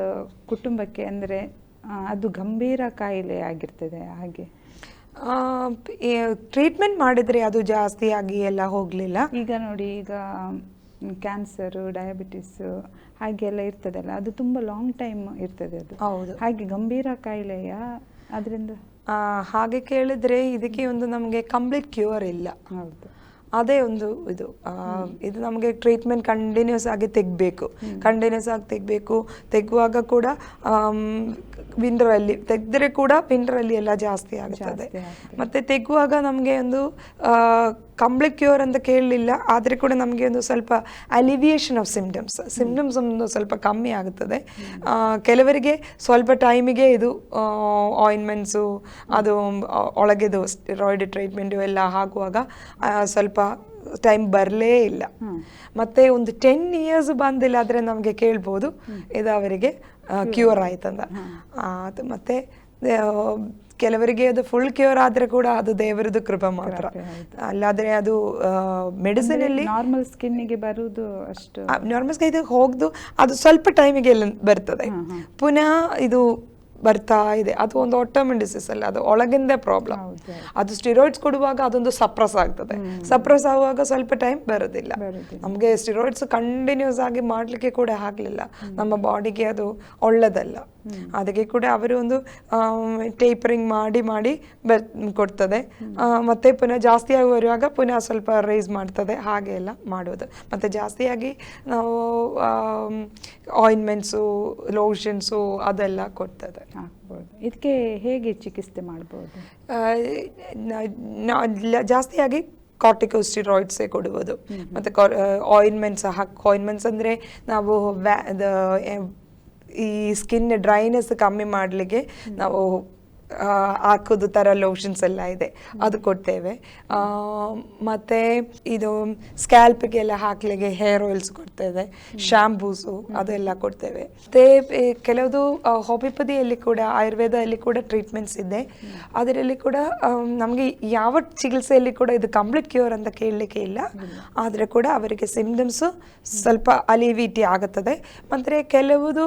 ಕುಟುಂಬಕ್ಕೆ ಅಂದರೆ ಅದು ಗಂಭೀರ ಕಾಯಿಲೆ ಆಗಿರ್ತದೆ ಹಾಗೆ. ಟ್ರೀಟ್ಮೆಂಟ್ ಮಾಡಿದರೆ ಅದು ಜಾಸ್ತಿ ಆಗಿ ಎಲ್ಲ ಹೋಗಲಿಲ್ಲ. ಈಗ ನೋಡಿ ಈಗ ಕ್ಯಾನ್ಸರು ಡಯಾಬಿಟಿಸ್ ಹಾಗೆಲ್ಲ ಇರ್ತದಲ್ಲ ಅದು ತುಂಬ ಲಾಂಗ್ ಟೈಮ್ ಇರ್ತದೆ ಅದು. ಹೌದು. ಹಾಗೆ ಗಂಭೀರ ಕಾಯಿಲೆಯ? ಅದರಿಂದ? ಆ, ಹಾಗೆ ಕೇಳಿದ್ರೆ ಇದಕ್ಕೆ ಒಂದು ನಮಗೆ ಕಂಪ್ಲೀಟ್ ಕ್ಯೂರ್ ಇಲ್ಲ. ಹೌದು. ಅದೇ ಒಂದು ಇದು. ಇದು ನಮಗೆ ಟ್ರೀಟ್ಮೆಂಟ್ ಕಂಟಿನ್ಯೂಸ್ ಆಗಿ ತೆಗಬೇಕು. ಕಂಟಿನ್ಯೂಸ್ ಆಗಿ ತೆಗಬೇಕು. ತೆಗುವಾಗ ಕೂಡ ವಿಂಡ್ರಲ್ಲಿ ತೆಗೆದ್ರೆ ಕೂಡ ವಿಂಡ್ರಲ್ಲಿ ಎಲ್ಲ ಜಾಸ್ತಿ ಆಗ್ತದೆ. ಮತ್ತೆ ತೆಗುವಾಗ ನಮಗೆ ಒಂದು ಕಂಪ್ಲೀಟ್ ಕ್ಯೂರ್ ಅಂತ ಕೇಳಲಿಲ್ಲ. ಆದರೆ ಕೂಡ ನಮಗೆ ಒಂದು ಸ್ವಲ್ಪ ಅಲಿವಿಯೇಷನ್ ಆಫ್ ಸಿಮ್ಟಮ್ಸ್ ಸಿಮ್ಟಮ್ಸ್ ಒಂದು ಸ್ವಲ್ಪ ಕಮ್ಮಿ ಆಗುತ್ತದೆ ಕೆಲವರಿಗೆ ಸ್ವಲ್ಪ ಟೈಮಿಗೆ ಇದು ಆಯಿಂಟ್ಮೆಂಟ್ಸು ಅದು ಒಳಗೆದು ಸ್ಟೆರಾಯ್ಡ್ ಟ್ರೀಟ್ಮೆಂಟು ಎಲ್ಲ ಹಾಕುವಾಗ ಸ್ವಲ್ಪ ಟೈಮ್ ಬರಲೇ ಇಲ್ಲ. ಮತ್ತೆ ಒಂದು ಟೆನ್ ಇಯರ್ಸ್ ಬಂದಿಲ್ಲ ಆದರೆ ನಮಗೆ ಕೇಳ್ಬೋದು ಇದು ಅವರಿಗೆ ಕ್ಯೂರ್ ಆಯ್ತಂದ ಅದು ಮತ್ತೆ ಕೆಲವರಿಗೆ ಅದು ಫುಲ್ ಕ್ಯೂರ್ ಆದ್ರೆ ಕೂಡ ಅದು ದೇವರದ್ದು ಕೃಪೆ ಮಾತ್ರ. ಅಲ್ಲಾದ್ರೆ ಅದು ಮೆಡಿಸಿನ್ ಅಲ್ಲಿ ನಾರ್ಮಲ್ಗೆ ಬರುವುದು ಅಷ್ಟು. ನಾರ್ಮಲ್ ಸ್ಕಿನ್ ಹೋಗ್ದು ಅದು ಸ್ವಲ್ಪ ಟೈಮಿಗೆ ಬರ್ತದೆ. ಪುನಃ ಇದು ಬರ್ತಾ ಇದೆ. ಅದು ಒಂದು ಆಟೋಮಿನ್ ಡಿಸೀಸ್ ಅಲ್ಲ ಅದು ಒಳಗಿಂದೇ ಪ್ರಾಬ್ಲಮ್ ಅದು ಸ್ಟಿರಾಯ್ಡ್ಸ್ ಕೊಡುವಾಗ ಅದೊಂದು ಸಪ್ರೆಸ್ ಆಗ್ತದೆ. ಸಪ್ರೆಸ್ ಆಗುವಾಗ ಸ್ವಲ್ಪ ಟೈಮ್ ಬರೋದಿಲ್ಲ. ಬರುದಿಲ್ಲ. ನಮಗೆ ಸ್ಟಿರಾಯ್ಡ್ಸ್ ಕಂಟಿನ್ಯೂಸ್ ಆಗಿ ಮಾಡಲಿಕ್ಕೆ ಕೂಡ ಆಗಲಿಲ್ಲ. ನಮ್ಮ ಬಾಡಿಗೆ ಅದು ಒಳ್ಳೆದಲ್ಲ. ಅದಕ್ಕೆ ಕೂಡ ಅವರು ಒಂದು ಟೇಪರಿಂಗ್ ಮಾಡಿ ಮಾಡಿ ಕೊಡ್ತದೆ. ಮತ್ತೆ ಪುನಃ ಜಾಸ್ತಿ ಆಗಿ ಬರುವಾಗ ಪುನಃ ಸ್ವಲ್ಪ ರೈಸ್ ಮಾಡ್ತದೆ. ಹಾಗೆ ಎಲ್ಲ ಮಾಡೋದು ಮತ್ತೆ ಜಾಸ್ತಿಯಾಗಿ ನಾವು ಆಯಿಂಟ್ಮೆಂಟ್ಸು ಲೋಷನ್ಸು ಅದೆಲ್ಲ ಕೊಡ್ತದೆ. ಇದಕ್ಕೆ ಹೇಗೆ ಚಿಕಿತ್ಸೆ ಮಾಡ್ಬೋದು? ಜಾಸ್ತಿಯಾಗಿ ಕಾರ್ಟಿಕೋಸ್ಟಿರಾಯ್ಡ್ಸೇ ಕೊಡುವುದು. ಮತ್ತು ಆಯಿಂಟ್ಮೆಂಟ್ಸ್ ಹಾಕಿ ಆಯಿಂಟ್ಮೆಂಟ್ಸ್ ಅಂದರೆ ನಾವು ವ್ಯಾ ಈ ಸ್ಕಿನ್ ಡ್ರೈನೆಸ್ ಕಮ್ಮಿ ಮಾಡಲಿಕ್ಕೆ ನಾವು ಹಾಕೋದು ಥರ ಲೋಷನ್ಸ್ ಎಲ್ಲ ಇದೆ. ಅದು ಕೊಡ್ತೇವೆ. ಮತ್ತು ಇದು ಸ್ಕ್ಯಾಲ್ಪ್ಗೆಲ್ಲ ಹಾಕ್ಲಿಕ್ಕೆ ಹೇರ್ ಆಯಿಲ್ಸ್ ಕೊಡ್ತೇವೆ ಶ್ಯಾಂಪೂಸು ಅದೆಲ್ಲ ಕೊಡ್ತೇವೆ. ಮತ್ತು ಕೆಲವು ಹೋಮಿಯೋಪತಿಯಲ್ಲಿ ಕೂಡ, ಆಯುರ್ವೇದದಲ್ಲಿ ಕೂಡ ಟ್ರೀಟ್ಮೆಂಟ್ಸ್ ಇದೆ. ಅದರಲ್ಲಿ ಕೂಡ ನಮಗೆ ಯಾವ ಚಿಕಿತ್ಸೆಯಲ್ಲಿ ಕೂಡ ಇದು ಕಂಪ್ಲೀಟ್ ಕ್ಯೂರ್ ಅಂತ ಕೇಳಲಿಕ್ಕೆ ಇಲ್ಲ. ಆದರೆ ಕೂಡ ಅವರಿಗೆ ಸಿಮ್ಟಮ್ಸು ಸ್ವಲ್ಪ ಅಲಿವಿಟಿ ಆಗುತ್ತದೆ. ಮತ್ತು ಕೆಲವುದು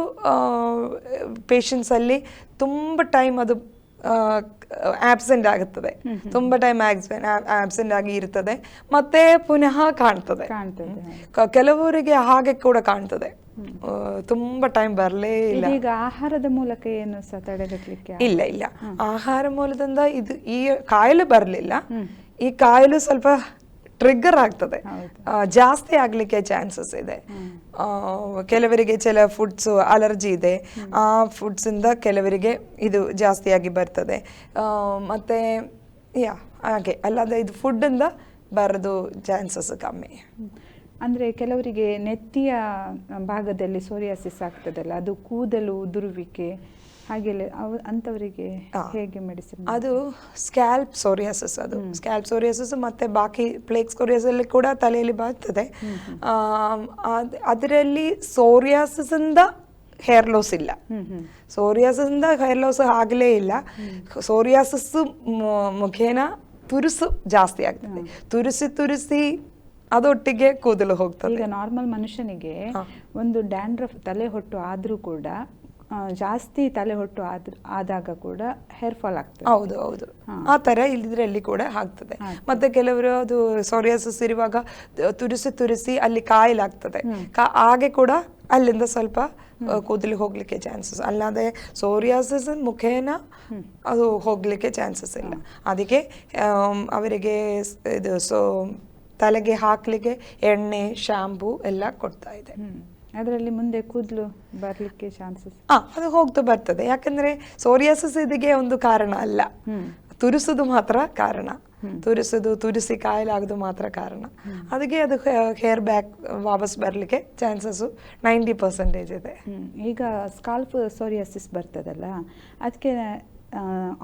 ಪೇಷಂಟ್ಸಲ್ಲಿ ತುಂಬ ಟೈಮ್ ಅದು ಆಬ್ಸೆಂಟ್ ಆಗುತ್ತದೆ. ತುಂಬಾ ಟೈಮ್ ಆಬ್ಸೆಂಟ್ ಆಗಿ ಇರ್ತದೆ. ಮತ್ತೆ ಪುನಃ ಕಾಣ್ತದೆ. ಕೆಲವರಿಗೆ ಹಾಗೆ ಕೂಡ ಕಾಣ್ತದೆ. ತುಂಬಾ ತುಂಬ ಟೈಮ್ ಬರಲೇ ಇಲ್ಲ. ಈಗ ಆಹಾರದ ಮೂಲಕ ಏನು ಸಹ ತಡೆಗಟ್ಟಲಿಕ್ಕೆ ಇಲ್ಲ ಇಲ್ಲ. ಆಹಾರ ಮೂಲದಿಂದ ಇದು ಈ ಕಾಯಿಲೆ ಬರಲಿಲ್ಲ. ಈ ಕಾಯಿಲೆ ಸ್ವಲ್ಪ ಟ್ರಿಗ್ಗರ್ ಆಗ್ತದೆ. ಜಾಸ್ತಿ ಆಗಲಿಕ್ಕೆ ಚಾನ್ಸಸ್ ಇದೆ. ಕೆಲವರಿಗೆ ಕೆಲ ಫುಡ್ಸ್ ಅಲರ್ಜಿ ಇದೆ. ಆ ಫುಡ್ಸ್ ಇಂದ ಕೆಲವರಿಗೆ ಇದು ಜಾಸ್ತಿಯಾಗಿ ಬರ್ತದೆ. ಮತ್ತು ಯಾ ಹಾಗೆ. ಅಲ್ಲದೆ ಇದು ಫುಡ್ ಇಂದ ಬರೋದು ಚಾನ್ಸಸ್ ಕಮ್ಮಿ. ಅಂದ್ರೆ ಕೆಲವರಿಗೆ ನೆತ್ತಿಯ ಭಾಗದಲ್ಲಿ ಸೋರಿಯಾಸಿಸ್ ಆಗ್ತದಲ್ಲ ಅದು ಕೂದಲು ಉದುರುವಿಕೆ ಹಾಗೆ ಅವ್ ಅಂಥವರಿಗೆ ಹೇಗೆ ಮೆಡಿಸಿನ್ ಅದು ಸ್ಕ್ಯಾಲ್ಪ್ ಸೋರಿಯಾಸಿಸ್ ಅದು. ಸ್ಕ್ಯಾಲ್ಪ್ ಸೋರಿಯಾಸಿಸ್ ಮತ್ತೆ ಬಾಕಿ ಪ್ಲೇಕ್ ಸೋರಿಯಾಸಲ್ಲಿ ಕೂಡ ತಲೆಯಲ್ಲಿ ಬರ್ತದೆ. ಅದರಲ್ಲಿ ಸೋರಿಯಾಸಸ್ ಇಂದ ಹೇರ್ ಲಾಸ್ ಇಲ್ಲ. Hmm hmm. ಸೋರಿಯಾಸಿಸ್ ಇಂದ ಹೇರ್ ಲಾಸ್ ಆಗಲೇ ಇಲ್ಲ. ಸೋರಿಯಾಸಿಸ್ ಮುಖೇನ ತುರುಸು ಜಾಸ್ತಿ ಆಗ್ತದೆ. ತುರುಸಿ ತುರುಸಿ ಅದೊಟ್ಟಿಗೆ ಕೂದಲು ಹೋಗ್ತದೆ. ಈಗ ನಾರ್ಮಲ್ ಮನುಷ್ಯನಿಗೆ ಒಂದು ಡ್ಯಾಂಡ್ರಫ್ ತಲೆ ಹೊಟ್ಟು ಆದ್ರೂ ಕೂಡ ಜಾಸ್ತಿ ತಲೆ ಹೊಟ್ಟು ಆದ್ ಆದಾಗ ಕೂಡ ಹೇರ್ ಫಾಲ್ ಆಗ್ತದೆ. ಹೌದು ಹೌದು. ಆ ತರ ಇದ್ರಲ್ಲಿ ಕೂಡ ಆಗ್ತದೆ. ಆಗ್ತದೆ. ಮತ್ತೆ ಕೆಲವರು ಅದು ಸೋರಿಯಾಸಿಸ್ ಇರುವಾಗ ತುರಿಸಿ ತುರಿಸಿ ಅಲ್ಲಿ ಕಾಯಿಲಾಗ್ತದೆ ಕಾ- ಹಾಗೆ ಕೂಡ ಅಲ್ಲಿಂದ ಸ್ವಲ್ಪ ಕೂದಲು ಹೋಗ್ಲಿಕ್ಕೆ ಚಾನ್ಸಸ್ ಅಲ್ಲದೆ ಸೋರಿಯಾಸಿಸ್ ಮುಖೇನ ಅದು ಹೋಗ್ಲಿಕ್ಕೆ ಚಾನ್ಸಸ್ ಇಲ್ಲ. ಅದಕ್ಕೆ ಅವರಿಗೆ ಇದು ಸೊ ತಲೆಗೆ ಹಾಕ್ಲಿಕ್ಕೆ ಎಣ್ಣೆ ಶಾಂಪೂ ಎಲ್ಲ ಕೊಡ್ತಾ ಇದೆ. ಅದರಲ್ಲಿ ಮುಂದೆ ಕೂದಲು ಬರಲಿಕ್ಕೆ ಚಾನ್ಸಸ್ ಆ ಅದು ಹೋಗ್ತಾ ಬರ್ತದೆ. ಯಾಕಂದ್ರೆ ಸೋರಿಯಾಸಿಸ್ ಇದಕ್ಕೆ ಒಂದು ಕಾರಣ ಅಲ್ಲ. ತುರಿಸೋದು ಮಾತ್ರ ಕಾರಣ. ತುರಿಸುದು ತುರಿಸಿ ಕಾಯಿಲಾಗೋದು ಮಾತ್ರ ಕಾರಣ. ಅದಕ್ಕೆ ಅದು ಹೇರ್ ಬ್ಯಾಕ್ ವಾಪಸ್ ಬರಲಿಕ್ಕೆ ಚಾನ್ಸಸ್ಸು ನೈಂಟಿ ಪರ್ಸೆಂಟೇಜ್ ಇದೆ. ಈಗ ಸ್ಕಾಲ್ಫ್ ಸೋರಿಯಾಸಿಸ್ ಬರ್ತದಲ್ಲ ಅದಕ್ಕೆ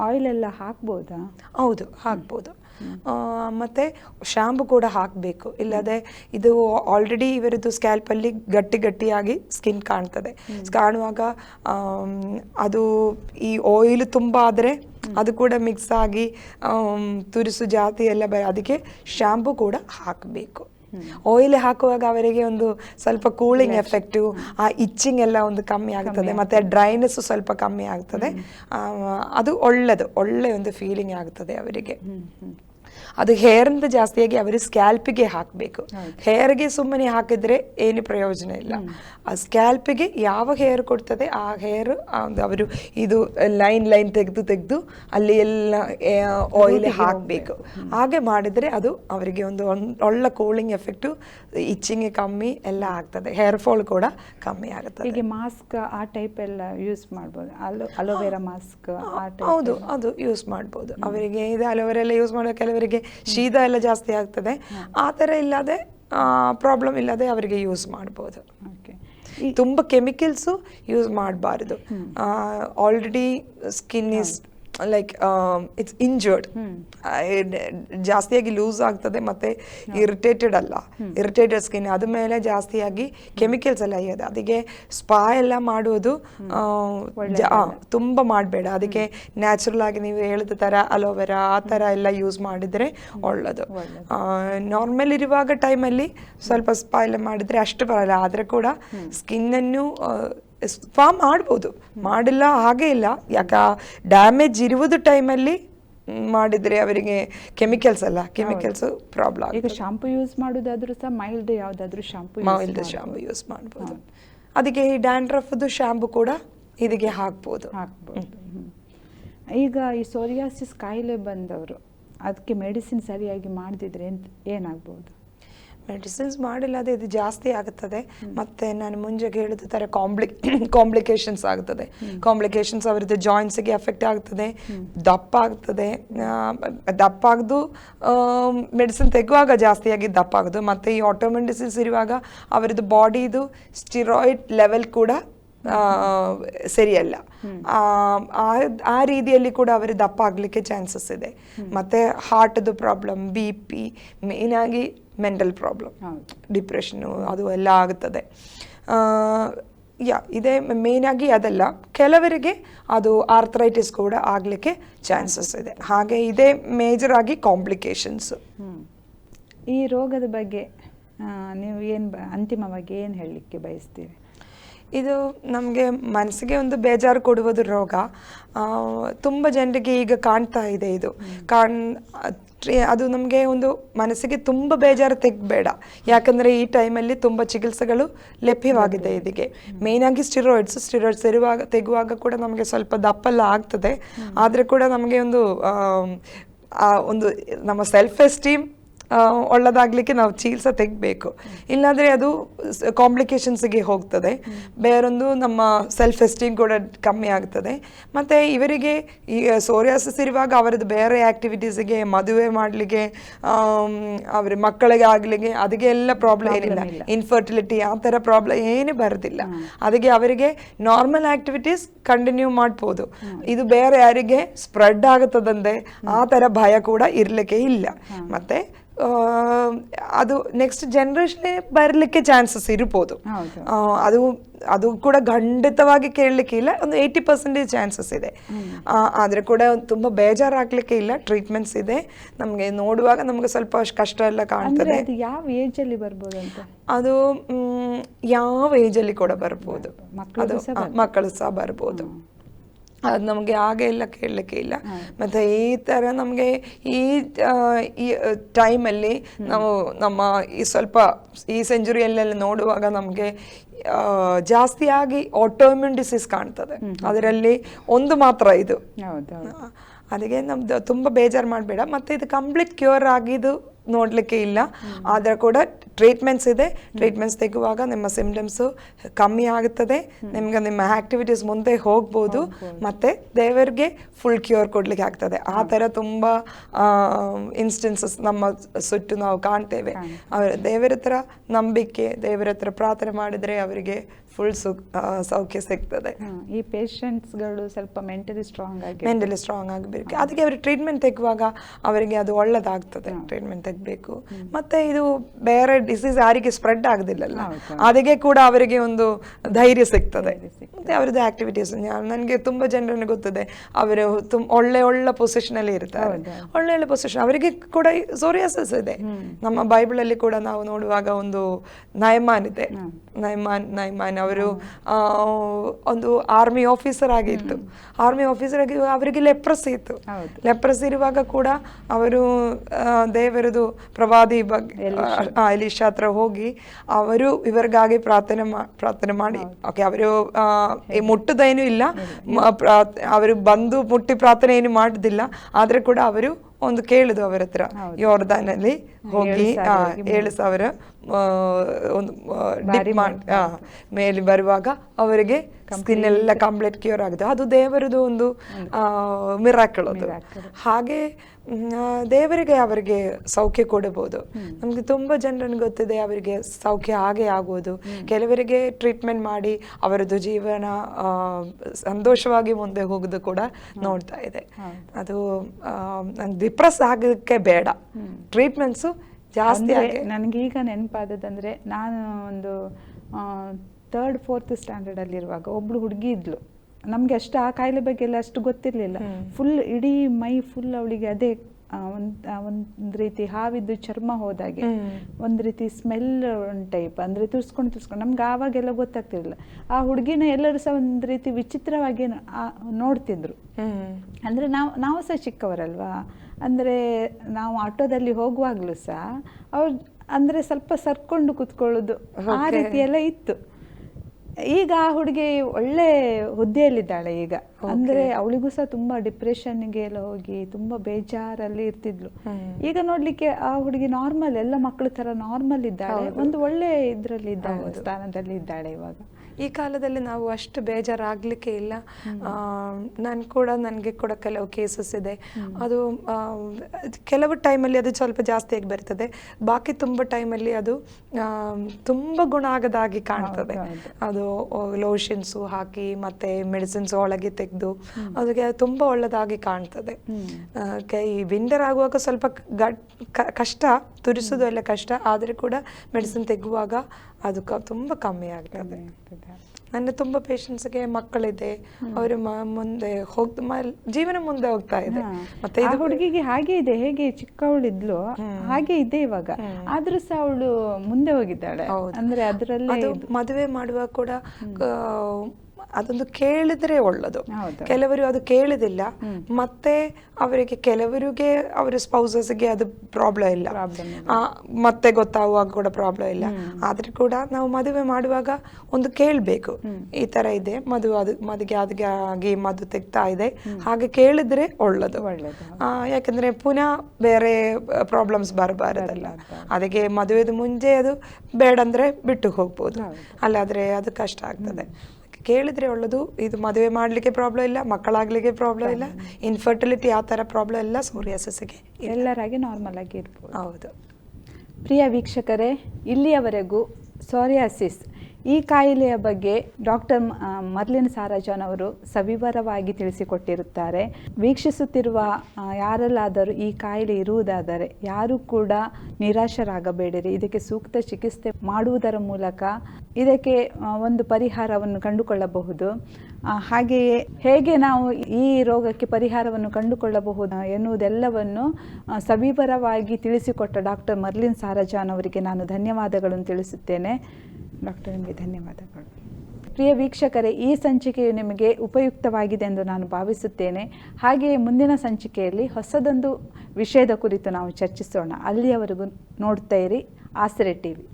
ಆಯಿಲ್ ಎಲ್ಲ ಹಾಕ್ಬೋದಾ? ಹೌದು ಹಾಕ್ಬೋದು. ಮತ್ತು ಶಾಂಪು ಕೂಡ ಹಾಕಬೇಕು. ಇಲ್ಲದೆ ಇದು ಆಲ್ರೆಡಿ ಇವರದ್ದು ಸ್ಕ್ಯಾಲ್ಪಲ್ಲಿ ಗಟ್ಟಿ ಗಟ್ಟಿಯಾಗಿ ಸ್ಕಿನ್ ಕಾಣ್ತದೆ. ಕಾಣುವಾಗ ಅದು ಈ ಆಯಿಲ್ ತುಂಬ ಆದರೆ ಅದು ಕೂಡ ಮಿಕ್ಸ್ ಆಗಿ ತುರಿಸು ಜಾತಿ ಎಲ್ಲ ಬ ಅದಕ್ಕೆ ಶಾಂಪು ಕೂಡ ಹಾಕಬೇಕು. ಆಯಿಲ್ ಹಾಕುವಾಗ ಅವರಿಗೆ ಒಂದು ಸ್ವಲ್ಪ ಕೂಲಿಂಗ್ ಎಫೆಕ್ಟು ಆ ಇಚ್ಚಿಂಗ್ ಎಲ್ಲ ಒಂದು ಕಮ್ಮಿ ಆಗ್ತದೆ. ಮತ್ತೆ ಡ್ರೈನೆಸ್ ಸ್ವಲ್ಪ ಕಮ್ಮಿ ಆಗ್ತದೆ. ಅದು ಒಳ್ಳೆಯದು ಒಳ್ಳೆ ಒಂದು ಫೀಲಿಂಗ್ ಆಗ್ತದೆ ಅವರಿಗೆ. ಅದು ಹೇರ್ಂದ ಜಾಸ್ತಿಯಾಗಿ ಅವರು ಸ್ಕ್ಯಾಲ್ಪಿಗೆ ಹಾಕಬೇಕು. ಹೇರ್ಗೆ ಸುಮ್ಮನೆ ಹಾಕಿದ್ರೆ ಏನು ಪ್ರಯೋಜನ ಇಲ್ಲ. ಆ ಸ್ಕ್ಯಾಲ್ಪಿಗೆ ಯಾವ ಹೇರ್ ಕೊಡ್ತದೆ ಆ ಹೇರ್ ಅವರು ಇದು ಲೈನ್ ಲೈನ್ ತೆಗೆದು ತೆಗೆದು ಅಲ್ಲಿ ಎಲ್ಲ ಆಯಿಲ್ ಹಾಕಬೇಕು. ಹಾಗೆ ಮಾಡಿದ್ರೆ ಅದು ಅವರಿಗೆ ಒಂದು ಒಳ್ಳೆ ಕೂಲಿಂಗ್ ಎಫೆಕ್ಟು ಇಚ್ಚಿಂಗ್ ಕಮ್ಮಿ ಎಲ್ಲ ಆಗ್ತದೆ. ಹೇರ್ ಫಾಲ್ ಕೂಡ ಕಮ್ಮಿ ಆಗುತ್ತೆ ಹೀಗೆ ಮಾಸ್ಕ್ ಆ ಟೈಪ್ ಎಲ್ಲ ಯೂಸ್ ಮಾಡ್ಬೋದು. ಅಲೋ ಅಲೋವೆರಾ ಮಾಸ್ಕ್ ಹೌದು ಅದು ಯೂಸ್ ಮಾಡ್ಬೋದು. ಅವರಿಗೆ ಇದು ಅಲೋವೆರೆಲ್ಲ ಯೂಸ್ ಮಾಡೋ ಕೆಲವರಿಗೆ ಶೀತ ಎಲ್ಲ ಜಾಸ್ತಿ ಆಗ್ತದೆ. ಆ ಥರ ಇಲ್ಲದೆ ಪ್ರಾಬ್ಲಮ್ ಇಲ್ಲದೆ ಅವರಿಗೆ ಯೂಸ್ ಮಾಡ್ಬೋದು. ತುಂಬ ಕೆಮಿಕಲ್ಸು ಯೂಸ್ ಮಾಡಬಾರ್ದು. Already skin is like it's injured ಜಾಸ್ತಿಯಾಗಿ ಲೂಸ್ ಆಗ್ತದೆ ಮತ್ತೆ ಇರಿಟೇಟೆಡ್ ಅಲ್ಲ. ಇರಿಟೇಟೆಡ್ ಸ್ಕಿನ್ ಅದ ಮೇಲೆ ಜಾಸ್ತಿಯಾಗಿ ಕೆಮಿಕಲ್ಸ್ ಎಲ್ಲ ಇದೆ ಅದಕ್ಕೆ ಸ್ಪಾ ಎಲ್ಲ ಮಾಡುವುದು ತುಂಬಾ ಮಾಡಬೇಡ. ಅದಕ್ಕೆ ನ್ಯಾಚುರಲ್ ಆಗಿ ನೀವು ಹೇಳಿದ ಥರ ಅಲೋವೆರಾ ಆ ತರ ಎಲ್ಲ ಯೂಸ್ ಮಾಡಿದ್ರೆ ಒಳ್ಳೆಯದು ನಾರ್ಮಲ್ ಇರುವಾಗ ಟೈಮಲ್ಲಿ ಸ್ವಲ್ಪ ಸ್ಪಾ ಎಲ್ಲ ಮಾಡಿದ್ರೆ ಅಷ್ಟು ಬರಲ್ಲ ಆದ್ರೆ ಕೂಡ ಸ್ಕಿನ್ನನ್ನು ಸ್ಪಾ ಮಾಡ್ಬೋದು. ಮಾಡಿಲ್ಲ ಹಾಗೆ ಇಲ್ಲ. ಯಾಕೆ ಡ್ಯಾಮೇಜ್ ಇರುವುದು ಟೈಮಲ್ಲಿ ಮಾಡಿದರೆ ಅವರಿಗೆ ಕೆಮಿಕಲ್ಸ್ ಅಲ್ಲ ಕೆಮಿಕಲ್ಸ್ ಪ್ರಾಬ್ಲಮ್ ಈಗ ಶಾಂಪು ಯೂಸ್ ಮಾಡೋದಾದ್ರೂ ಸಹ ಮೈಲ್ಡ್ ಯಾವುದಾದ್ರೂ ಶಾಂಪು ಮೈಲ್ಡ್ ಶಾಂಪು ಯೂಸ್ ಮಾಡ್ಬೋದು. ಅದಕ್ಕೆ ಈ ಡ್ಯಾಂಡ್ರಫ್ದು ಶಾಂಪು ಕೂಡ ಇದಕ್ಕೆ ಹಾಕ್ಬೋದು. ಹಾಕ್ಬೋದು. ಈಗ ಈ ಸೋರಿಯಾಸಿಸ್ ಕಾಯಿಲೆ ಬಂದವರು ಅದಕ್ಕೆ ಮೆಡಿಸಿನ್ ಸರಿಯಾಗಿ ಮಾಡದಿದ್ರೆ ಎಂತ ಏನಾಗ್ಬೋದು? ಮೆಡಿಸಿನ್ಸ್ ಮಾಡಿಲ್ಲದೆ ಇದು ಜಾಸ್ತಿ ಆಗುತ್ತದೆ. ಮತ್ತೆ ನಾನು ಮುಂಚೆ ಹೇಳಿದ ಥರ ಕಾಂಬ್ಲಿ ಕಾಂಪ್ಲಿಕೇಶನ್ಸ್ ಆಗ್ತದೆ ಕಾಂಪ್ಲಿಕೇಶನ್ಸ್ ಅವರದ್ದು ಜಾಯಿಂಟ್ಸಿಗೆ ಎಫೆಕ್ಟ್ ಆಗ್ತದೆ ದಪ್ಪ ಆಗ್ತದೆ. ದಪ್ಪ ಆಗದು ಮೆಡಿಸಿನ್ ತೆಗುವಾಗ ಜಾಸ್ತಿಯಾಗಿ ದಪ್ಪ ಆಗೋದು. ಮತ್ತು ಈ ಆಟೋಮನ್ ಡಿಸೀಸ್ ಇರುವಾಗ ಅವರದ್ದು ಬಾಡಿದು ಸ್ಟಿರಾಯ್ಡ್ ಲೆವೆಲ್ ಕೂಡ ಸರಿಯಲ್ಲ. ಆ, ರೀತಿಯಲ್ಲಿ ಕೂಡ ಅವರು ದಪ್ಪ ಆಗಲಿಕ್ಕೆ ಚಾನ್ಸಸ್ ಇದೆ. ಮತ್ತೆ ಹಾರ್ಟ್ದು ಪ್ರಾಬ್ಲಮ್ ಬಿ ಪಿ ಮೇಯ್ನಾಗಿ ಮೆಂಟಲ್ ಪ್ರಾಬ್ಲಮ್ ಡಿಪ್ರೆಷನ್ ಡಿಪ್ರೆಷನ್ನು ಅದು ಎಲ್ಲ ಆಗುತ್ತದೆ ಯಾ ಇದೇ ಮೇಯ್ನಾಗಿ ಅದಲ್ಲ. ಕೆಲವರಿಗೆ ಅದು ಆರ್ಥರೈಟಿಸ್ ಕೂಡ ಆಗಲಿಕ್ಕೆ ಚಾನ್ಸಸ್ ಇದೆ. ಹಾಗೆ ಇದೇ ಮೇಜರ್ ಆಗಿ ಕಾಂಪ್ಲಿಕೇಶನ್ಸ್ ಈ ರೋಗದ ಬಗ್ಗೆ ನೀವು ಏನು ಅಂತಿಮವಾಗಿ ಏನು ಹೇಳಲಿಕ್ಕೆ ಬಯಸ್ತೀರಿ? ಇದು ನಮಗೆ ಮನಸ್ಸಿಗೆ ಒಂದು ಬೇಜಾರು ಕೊಡುವುದು ರೋಗ. ತುಂಬ ಜನರಿಗೆ ಈಗ ಕಾಣ್ತಾ ಇದೆ ಇದು. ಕಾಣ್ ಟ್ರಿ- ಅದು ನಮಗೆ ಒಂದು ಮನಸ್ಸಿಗೆ ತುಂಬ ಬೇಜಾರು ತೆಗಬೇಡ. ಯಾಕಂದರೆ ಈ ಟೈಮಲ್ಲಿ ತುಂಬ ಚಿಕಿತ್ಸೆಗಳು ಲಭ್ಯವಾಗಿದೆ ಇದಕ್ಕೆ ಮೇಯ್ನಾಗಿ ಸ್ಟಿರಾಯ್ಡ್ಸ್ ಸ್ಟಿರಾಯ್ಡ್ಸ್ ಇರುವಾಗ ತೆಗುವಾಗ ಕೂಡ ನಮಗೆ ಸ್ವಲ್ಪ ದಪ್ಪಲ್ಲ ಆಗ್ತದೆ. ಆದರೆ ಕೂಡ ನಮಗೆ ಒಂದು ಒಂದು ನಮ್ಮ ಸೆಲ್ಫ್ ಎಸ್ಟೀಮ್ ಒಳ್ಳೆದಾಗ್ಲಿಕ್ಕೆ ನಾವು ಚೀಲ್ಸ ತೆಗ್ಬೇಕು. ಇಲ್ಲಾಂದ್ರೆ ಅದು ಕಾಂಪ್ಲಿಕೇಶನ್ಸ್ಗೆ ಹೋಗ್ತದೆ. ಬೇರೊಂದು ನಮ್ಮ ಸೆಲ್ಫ್ ಎಸ್ಟೀಮ್ ಕೂಡ ಕಮ್ಮಿ ಆಗ್ತದೆ. ಮತ್ತೆ ಇವರಿಗೆ ಈ ಸೋರಿಯಾಸಿಸ್ ಇರುವಾಗ ಅವರದ್ದು ಬೇರೆ ಆಕ್ಟಿವಿಟೀಸ್ಗೆ ಮದುವೆ ಮಾಡಲಿಕ್ಕೆ ಅವ್ರ ಮಕ್ಕಳಿಗೆ ಆಗ್ಲಿಕ್ಕೆ ಅದಕ್ಕೆ ಎಲ್ಲ ಪ್ರಾಬ್ಲಮ್ ಏನಿಲ್ಲ. ಇನ್ಫರ್ಟಿಲಿಟಿ ಆ ಥರ ಪ್ರಾಬ್ಲಮ್ ಏನು ಬರೋದಿಲ್ಲ. ಅದಕ್ಕೆ ಅವರಿಗೆ ನಾರ್ಮಲ್ ಆಕ್ಟಿವಿಟೀಸ್ ಕಂಟಿನ್ಯೂ ಮಾಡ್ಬೋದು. ಇದು ಬೇರೆ ಯಾರಿಗೆ ಸ್ಪ್ರೆಡ್ ಆಗುತ್ತದಂತೆ ಆ ಥರ ಭಯ ಕೂಡ ಇರಲಿಕ್ಕೆ ಇಲ್ಲ. ಮತ್ತೆ ಅದು ನೆಕ್ಸ್ಟ್ ಜನ್ರೇಷನ್ ಬರಲಿಕ್ಕೆ ಚಾನ್ಸಸ್ ಇರ್ಬೋದು. ಅದು ಅದು ಕೂಡ ಖಂಡಿತವಾಗಿ ಕೇಳಲಿಕ್ಕೆ ಇಲ್ಲ ಒಂದು ಏಯ್ಟಿ ಪರ್ಸೆಂಟೇಜ್ ಚಾನ್ಸಸ್ ಇದೆ. ಆದರೆ ಕೂಡ ತುಂಬ ಬೇಜಾರಾಗ್ಲಿಕ್ಕೆ ಇಲ್ಲ ಟ್ರೀಟ್ಮೆಂಟ್ಸ್ ಇದೆ. ನಮಗೆ ನೋಡುವಾಗ ನಮಗೆ ಸ್ವಲ್ಪ ಕಷ್ಟ ಎಲ್ಲ ಕಾಣ್ತದೆ. ಯಾವ ಏಜ್ ಅಲ್ಲಿ ಬರ್ಬೋದು ಅಂತ? ಅದು ಯಾವ ಏಜಲ್ಲಿ ಕೂಡ ಬರ್ಬೋದು. ಮಕ್ಕಳು ಸಹ ಬರ್ಬೋದು. ಅದು ನಮಗೆ ಹಾಗೆ ಇಲ್ಲ ಕೇಳಲಿಕ್ಕೆ ಇಲ್ಲ. ಮತ್ತೆ ಈ ಥರ ನಮಗೆ ಈ ಈ ಟೈಮಲ್ಲಿ ನಾವು ನಮ್ಮ ಈ ಸ್ವಲ್ಪ ಈ ಸೆಂಚುರಿಯಲ್ಲೆಲ್ಲ ನೋಡುವಾಗ ನಮಗೆ ಜಾಸ್ತಿಯಾಗಿ ಆಟೋಮ್ಯೂನ್ ಡಿಸೀಸ್ ಕಾಣ್ತದೆ. ಅದರಲ್ಲಿ ಒಂದು ಮಾತ್ರ ಇದು. ಅದಕ್ಕೆ ನಮ್ದು ತುಂಬ ಬೇಜಾರು ಮಾಡಬೇಡ. ಮತ್ತೆ ಇದು ಕಂಪ್ಲೀಟ್ ಕ್ಯೂರ್ ಆಗಿದ್ದು ನೋಡಲಿಕ್ಕೆ ಇಲ್ಲ. ಆದ್ರೆ ಕೂಡ ಟ್ರೀಟ್ಮೆಂಟ್ಸ್ ಇದೆ. ಟ್ರೀಟ್ಮೆಂಟ್ಸ್ ತೆಗುವಾಗ ನಿಮ್ಮ ಸಿಮ್ಟಮ್ಸು ಕಮ್ಮಿ ಆಗುತ್ತದೆ. ನಿಮ್ಗೆ ನಿಮ್ಮ ಆಕ್ಟಿವಿಟೀಸ್ ಮುಂದೆ ಹೋಗ್ಬೋದು. ಮತ್ತೆ ದೇವರಿಗೆ ಫುಲ್ ಕ್ಯೂರ್ ಕೊಡ್ಲಿಕ್ಕೆ ಆಗ್ತದೆ. ಆ ಥರ ತುಂಬ ಇನ್ಸ್ಟೆನ್ಸಸ್ ನಮ್ಮ ಸುಟ್ಟು ನಾವು ಕಾಣ್ತೇವೆ. ಅವರ ದೇವರ ಹತ್ರ ನಂಬಿಕೆ ದೇವರ ಹತ್ರ ಪ್ರಾರ್ಥನೆ ಮಾಡಿದರೆ ಅವರಿಗೆ ಫುಲ್ ಸೌಖ್ಯ ಸಿಗ್ತದೆ. ಈ ಪೇಷಂಟ್ಸ್ಗಳು ಸ್ವಲ್ಪ ಮೆಂಟಲಿ ಸ್ಟ್ರಾಂಗ್ ಆಗಿ ಮೆಂಟಲಿ ಸ್ಟ್ರಾಂಗ್ ಆಗಬೇಕು ಅದಕ್ಕೆ ಅವರು ಟ್ರೀಟ್ಮೆಂಟ್ ತೆಗುವಾಗ ಅವರಿಗೆ ಅದು ಒಳ್ಳೇದಾಗ್ತದೆ. ಟ್ರೀಟ್ಮೆಂಟ್ ತೆಗಬೇಕು. ಮತ್ತೆ ಇದು ಬೇರೆ ಡಿಸೀಸ್ ಯಾರಿಗೆ ಸ್ಪ್ರೆಡ್ ಆಗುದಿಲ್ಲಲ್ಲ. ಅದಕ್ಕೆ ಕೂಡ ಅವರಿಗೆ ಒಂದು ಧೈರ್ಯ ಸಿಗ್ತದೆ. ಮತ್ತೆ ಅವರದ್ದು ಆಕ್ಟಿವಿಟೀಸ್ ನನಗೆ ತುಂಬಾ ಜನರನ್ನು ಗೊತ್ತದೆ. ಅವರು ತುಂಬ ಒಳ್ಳೆ ಒಳ್ಳೆ ಪೊಸಿಷನ್ ಅಲ್ಲಿ ಇರ್ತಾರೆ. ಒಳ್ಳೆ ಒಳ್ಳೆ ಪೊಸಿಷನ್ ಅವರಿಗೆ ಕೂಡ ಸೋರಿಯಾಸಸ್ ಇದೆ. ನಮ್ಮ ಬೈಬಲ್ ಅಲ್ಲಿ ಕೂಡ ನಾವು ನೋಡುವಾಗ ಒಂದು ನಯಮಾನ್ ಇದೆ. ನಯಮಾನ್ ನಯಮಾನ್ ಅವರು ಆ, ಒಂದು ಆರ್ಮಿ ಆಫೀಸರ್ ಆಗಿತ್ತು. ಆರ್ಮಿ ಆಫೀಸರ್ ಆಗಿ ಅವರಿಗೆ ಲೆಪ್ರಸ್ ಇತ್ತು. ಲೆಪ್ರಸ್ ಇರುವಾಗ ಕೂಡ ಅವರು ದೇವರದು ಪ್ರವಾದಿ ಬಗ್ಗೆ ಎಲೀಶಾ ಹತ್ರ ಹೋಗಿ ಅವರು ಇವರಿಗಾಗಿ ಪ್ರಾರ್ಥನೆ ಮಾಡಿ ಪ್ರಾರ್ಥನೆ ಮಾಡಿ. ಓಕೆ ಅವರು ಈ ಇಲ್ಲ. ಅವರು ಬಂದು ಮುಟ್ಟಿ ಪ್ರಾರ್ಥನೆ ಏನು ಮಾಡುದಿಲ್ಲ. ಆದ್ರೆ ಕೂಡ ಅವರು ಒಂದು ಕೇಳುದು ಅವರ ಹತ್ರ ಯೋರ್ದಾನಲ್ಲಿ ಹೋಗಿ ಏಳು ಸಾವಿರ ಒಂದು ಡಿಪ್ ಮಾಡಿ ಮೇಲೆ ಬರುವಾಗ ಅವರಿಗೆ ಸ್ಕಿನ್ ಎಲ್ಲ ಕಂಪ್ಲೀಟ್ ಕ್ಯೂರ್ ಆಗುತ್ತೆ. ಅದು ದೇವರದು ಒಂದು ಮಿರಾಕಲ್ ಅದು. ಹಾಗೆ ದೇವರಿಗೆ ಅವರಿಗೆ ಸೌಖ್ಯ ಕೊಡಬಹುದು. ನಮ್ಗೆ ತುಂಬಾ ಜನರನ್ನು ಗೊತ್ತಿದೆ ಅವರಿಗೆ ಸೌಖ್ಯ ಹಾಗೆ ಆಗುವುದು ಕೆಲವರಿಗೆ ಟ್ರೀಟ್ಮೆಂಟ್ ಮಾಡಿ ಅವರದ್ದು ಜೀವನ ಸಂತೋಷವಾಗಿ ಮುಂದೆ ಹೋಗುದು ಕೂಡ ನೋಡ್ತಾ ಇದೆ. ಅದು ಡಿಪ್ರೆಸ್ ಆಗಕ್ಕೆ ಬೇಡ. ಟ್ರೀಟ್ಮೆಂಟ್ಸು ಜಾಸ್ತಿ ಆಗಿದೆ ನನಗೀಗ ನೆನಪಾದದಂದ್ರೆ ನಾನು ಒಂದು ತರ್ಡ್ ಫೋರ್ತ್ ಸ್ಟ್ಯಾಂಡರ್ಡ್ ಅಲ್ಲಿರುವಾಗ ಒಬ್ಳು ಹುಡುಗಿ ಇದ್ಲು. ನಮ್ಗೆ ಅಷ್ಟು ಆ ಕಾಯಿಲೆ ಬಗ್ಗೆ ಎಲ್ಲ ಅಷ್ಟು ಗೊತ್ತಿರ್ಲಿಲ್ಲ. ಫುಲ್ ಇಡೀ ಮೈ ಫುಲ್ ಅವಳಿಗೆ ಅದೇ ಒಂದು ಒಂದ್ ರೀತಿ ಹಾವಿದ್ದು ಚರ್ಮ ಹೋದಾಗೆ. ಒಂದ್ ರೀತಿ ಸ್ಮೆಲ್ ಒಂದು ಟೈಪ್ ಅಂದ್ರೆ ತುರ್ಸ್ಕೊಂಡು ತುರ್ಸ್ಕೊಂಡು. ನಮ್ಗೆ ಆವಾಗೆಲ್ಲ ಗೊತ್ತಾಗ್ತಿರ್ಲಿಲ್ಲ. ಆ ಹುಡುಗಿನ ಎಲ್ಲರೂ ಸಹ ಒಂದ್ ರೀತಿ ವಿಚಿತ್ರವಾಗಿ ನೋಡ್ತಿದ್ರು. ಅಂದ್ರೆ ಅಂದರೆ ನಾವು ನಾವು ಸಹ ಚಿಕ್ಕವರಲ್ವಾ? ಅಂದರೆ ನಾವು ಆಟೋದಲ್ಲಿ ಹೋಗುವಾಗಲೂ ಸಹ ಅವ್ರು ಅಂದರೆ ಸ್ವಲ್ಪ ಸರ್ಕೊಂಡು ಕುತ್ಕೊಳ್ಳೋದು ಆ ರೀತಿ ಎಲ್ಲ ಇತ್ತು. ಈಗ ಆ ಹುಡುಗಿ ಒಳ್ಳೆ ಹುದ್ದೆಯಲ್ಲಿದ್ದಾಳೆ ಈಗ. ಅಂದ್ರೆ ಅವಳಿಗೂ ಸಹ ತುಂಬಾ ಡಿಪ್ರೆಷನ್ಗೆ ಎಲ್ಲ ಹೋಗಿ ತುಂಬಾ ಬೇಜಾರಲ್ಲಿ ಇರ್ತಿದ್ಲು. ಈಗ ನೋಡ್ಲಿಕ್ಕೆ ಆ ಹುಡುಗಿ ನಾರ್ಮಲ್ ಎಲ್ಲ ಮಕ್ಕಳ ತರ ನಾರ್ಮಲ್ ಇದ್ದಾಳೆ. ಒಂದು ಒಳ್ಳೆ ಇದ್ರಲ್ಲಿ ಇದ್ದಾಳೆ ಸ್ಥಾನದಲ್ಲಿ ಇದ್ದಾಳೆ ಇವಾಗ. ಈ ಕಾಲದಲ್ಲಿ ನಾವು ಅಷ್ಟು ಬೇಜಾರಾಗ್ಲಿಕ್ಕೆ ಇಲ್ಲ. ನಾನು ಕೂಡ ನನಗೆ ಕೂಡ ಕೆಲವು ಕೇಸಸ್ ಇದೆ. ಅದು ಕೆಲವು ಟೈಮಲ್ಲಿ ಅದು ಸ್ವಲ್ಪ ಜಾಸ್ತಿಯಾಗಿ ಬರ್ತದೆ. ಬಾಕಿ ತುಂಬ ಟೈಮಲ್ಲಿ ಅದು ತುಂಬ ಗುಣ ಆಗದಾಗಿ ಕಾಣ್ತದೆ. ಅದು ಲೋಷನ್ಸು ಹಾಕಿ ಮತ್ತೆ ಮೆಡಿಸಿನ್ಸ್ ಒಳಗೆ ತೆಗೆದು ಅದಕ್ಕೆ ಅದು ತುಂಬ ಒಳ್ಳೆದಾಗಿ ಕಾಣ್ತದೆ. ಈ ವಿಂಟರ್ ಆಗುವಾಗ ಸ್ವಲ್ಪ ಕಷ್ಟ ತುರಿಸೋದು ಎಲ್ಲ ಕಷ್ಟ. ಆದರೆ ಕೂಡ ಮೆಡಿಸಿನ್ ತೆಗುವಾಗ ಅದು ಕ ತುಂಬ ಕಮ್ಮಿ ಆಗ್ತದೆ. ನನ್ನ ತುಂಬ ಪೇಷಂಟ್ಸ್ಗೆ ಮಕ್ಕಳಿದೆ. ಅವರು ಮುಂದೆ ಹೋಗ್ ಜೀವನ ಮುಂದೆ ಹೋಗ್ತಾ ಇದೆ. ಮತ್ತೆ ಇದು ಹುಡುಗಿಗೆ ಹಾಗೆ ಇದೆ ಹೇಗೆ ಚಿಕ್ಕವಳಿದ್ಲು ಹಾಗೆ ಇದೆ ಇವಾಗ. ಆದ್ರೂ ಸಹ ಅವಳು ಮುಂದೆ ಹೋಗಿದ್ದಾಳೆ. ಅಂದ್ರೆ ಅದರಲ್ಲಿ ಅದು ಮದುವೆ ಮಾಡುವಾಗ ಕೂಡ ಅದೊಂದು ಕೇಳಿದ್ರೆ ಒಳ್ಳೇದು. ಕೆಲವರು ಅದು ಕೇಳುದಿಲ್ಲ. ಮತ್ತೆ ಅವರಿಗೆ ಕೆಲವರಿಗೆ ಅವರ ಸ್ಪೌಸಸ್ಗೆ ಅದು ಪ್ರಾಬ್ಲಮ್ ಇಲ್ಲ. ಮತ್ತೆ ಗೊತ್ತಾಗುವಾಗ ಕೂಡ ಪ್ರಾಬ್ಲಮ್ ಇಲ್ಲ. ಆದ್ರೆ ಕೂಡ ನಾವು ಮದುವೆ ಮಾಡುವಾಗ ಒಂದು ಕೇಳಬೇಕು. ಈ ತರ ಇದೆ ಮದು ಅದು ಮದುಗೆ ಅದಕ್ಕೆ ಆಗಿ ಮದು ತೆಗ್ತಾ ಇದೆ. ಹಾಗೆ ಕೇಳಿದ್ರೆ ಒಳ್ಳೇದು. ಯಾಕಂದ್ರೆ ಪುನಃ ಬೇರೆ ಪ್ರಾಬ್ಲಮ್ಸ್ ಬರಬಾರದಲ್ಲ. ಅದಕ್ಕೆ ಮದುವೆದು ಮುಂಚೆ ಅದು ಬೇಡಂದ್ರೆ ಬಿಟ್ಟು ಹೋಗ್ಬೋದು. ಅಲ್ಲಾದ್ರೆ ಅದು ಕಷ್ಟ ಆಗ್ತದೆ. ಕೇಳಿದ್ರೆ ಒಳ್ಳೆದು ಇದು ಮದುವೆ ಮಾಡಲಿಕ್ಕೆ ಪ್ರಾಬ್ಲಮ್ ಇಲ್ಲ ಮಕ್ಕಳಾಗ್ಲಿಕ್ಕೆ ಪ್ರಾಬ್ಲಮ್ ಇಲ್ಲ ಇನ್ಫರ್ಟಿಲಿಟಿ ಆ ಥರ ಪ್ರಾಬ್ಲಮ್ ಎಲ್ಲ ಸೋರಿಯಾಸಿಸ್ಗೆ ಎಲ್ಲರಾಗಿ ನಾರ್ಮಲ್ ಆಗಿ ಇರ್ಬೋದು. ಹೌದು. ಪ್ರಿಯ ವೀಕ್ಷಕರೇ ಇಲ್ಲಿಯವರೆಗೂ ಸೋರಿಯಾಸಿಸ್ ಈ ಕಾಯಿಲೆಯ ಬಗ್ಗೆ ಡಾಕ್ಟರ್ ಮರ್ಲಿನ್ ಸಾರಾಜನ್ ಅವರು ಸವಿವರವಾಗಿ ತಿಳಿಸಿಕೊಟ್ಟಿರುತ್ತಾರೆ. ವೀಕ್ಷಿಸುತ್ತಿರುವ ಯಾರಲ್ಲಾದರೂ ಈ ಕಾಯಿಲೆ ಇರುವುದಾದರೆ ಯಾರೂ ಕೂಡ ನಿರಾಶರಾಗಬೇಡಿರಿ. ಇದಕ್ಕೆ ಸೂಕ್ತ ಚಿಕಿತ್ಸೆ ಮಾಡುವುದರ ಮೂಲಕ ಇದಕ್ಕೆ ಒಂದು ಪರಿಹಾರವನ್ನು ಕಂಡುಕೊಳ್ಳಬಹುದು. ಹಾಗೆಯೇ ಹೇಗೆ ನಾವು ಈ ರೋಗಕ್ಕೆ ಪರಿಹಾರವನ್ನು ಕಂಡುಕೊಳ್ಳಬಹುದು ಎನ್ನುವುದೆಲ್ಲವನ್ನು ಸವಿವರವಾಗಿ ತಿಳಿಸಿಕೊಟ್ಟ ಡಾಕ್ಟರ್ ಮರ್ಲಿನ್ ಸಾರಾಜಾನ್ ಅವರಿಗೆ ನಾನು ಧನ್ಯವಾದಗಳನ್ನು ತಿಳಿಸುತ್ತೇನೆ. ಡಾಕ್ಟರ್ ನಿಮಗೆ ಧನ್ಯವಾದಗಳು. ಪ್ರಿಯ ವೀಕ್ಷಕರೇ, ಈ ಸಂಚಿಕೆಯು ನಿಮಗೆ ಉಪಯುಕ್ತವಾಗಿದೆ ಎಂದು ನಾನು ಭಾವಿಸುತ್ತೇನೆ. ಹಾಗೆಯೇ ಮುಂದಿನ ಸಂಚಿಕೆಯಲ್ಲಿ ಹೊಸದೊಂದು ವಿಷಯದ ಕುರಿತು ನಾವು ಚರ್ಚಿಸೋಣ. ಅಲ್ಲಿಯವರೆಗೂ ನೋಡ್ತಾ ಇರಿ, ಆಸರೆ ಟಿವಿ.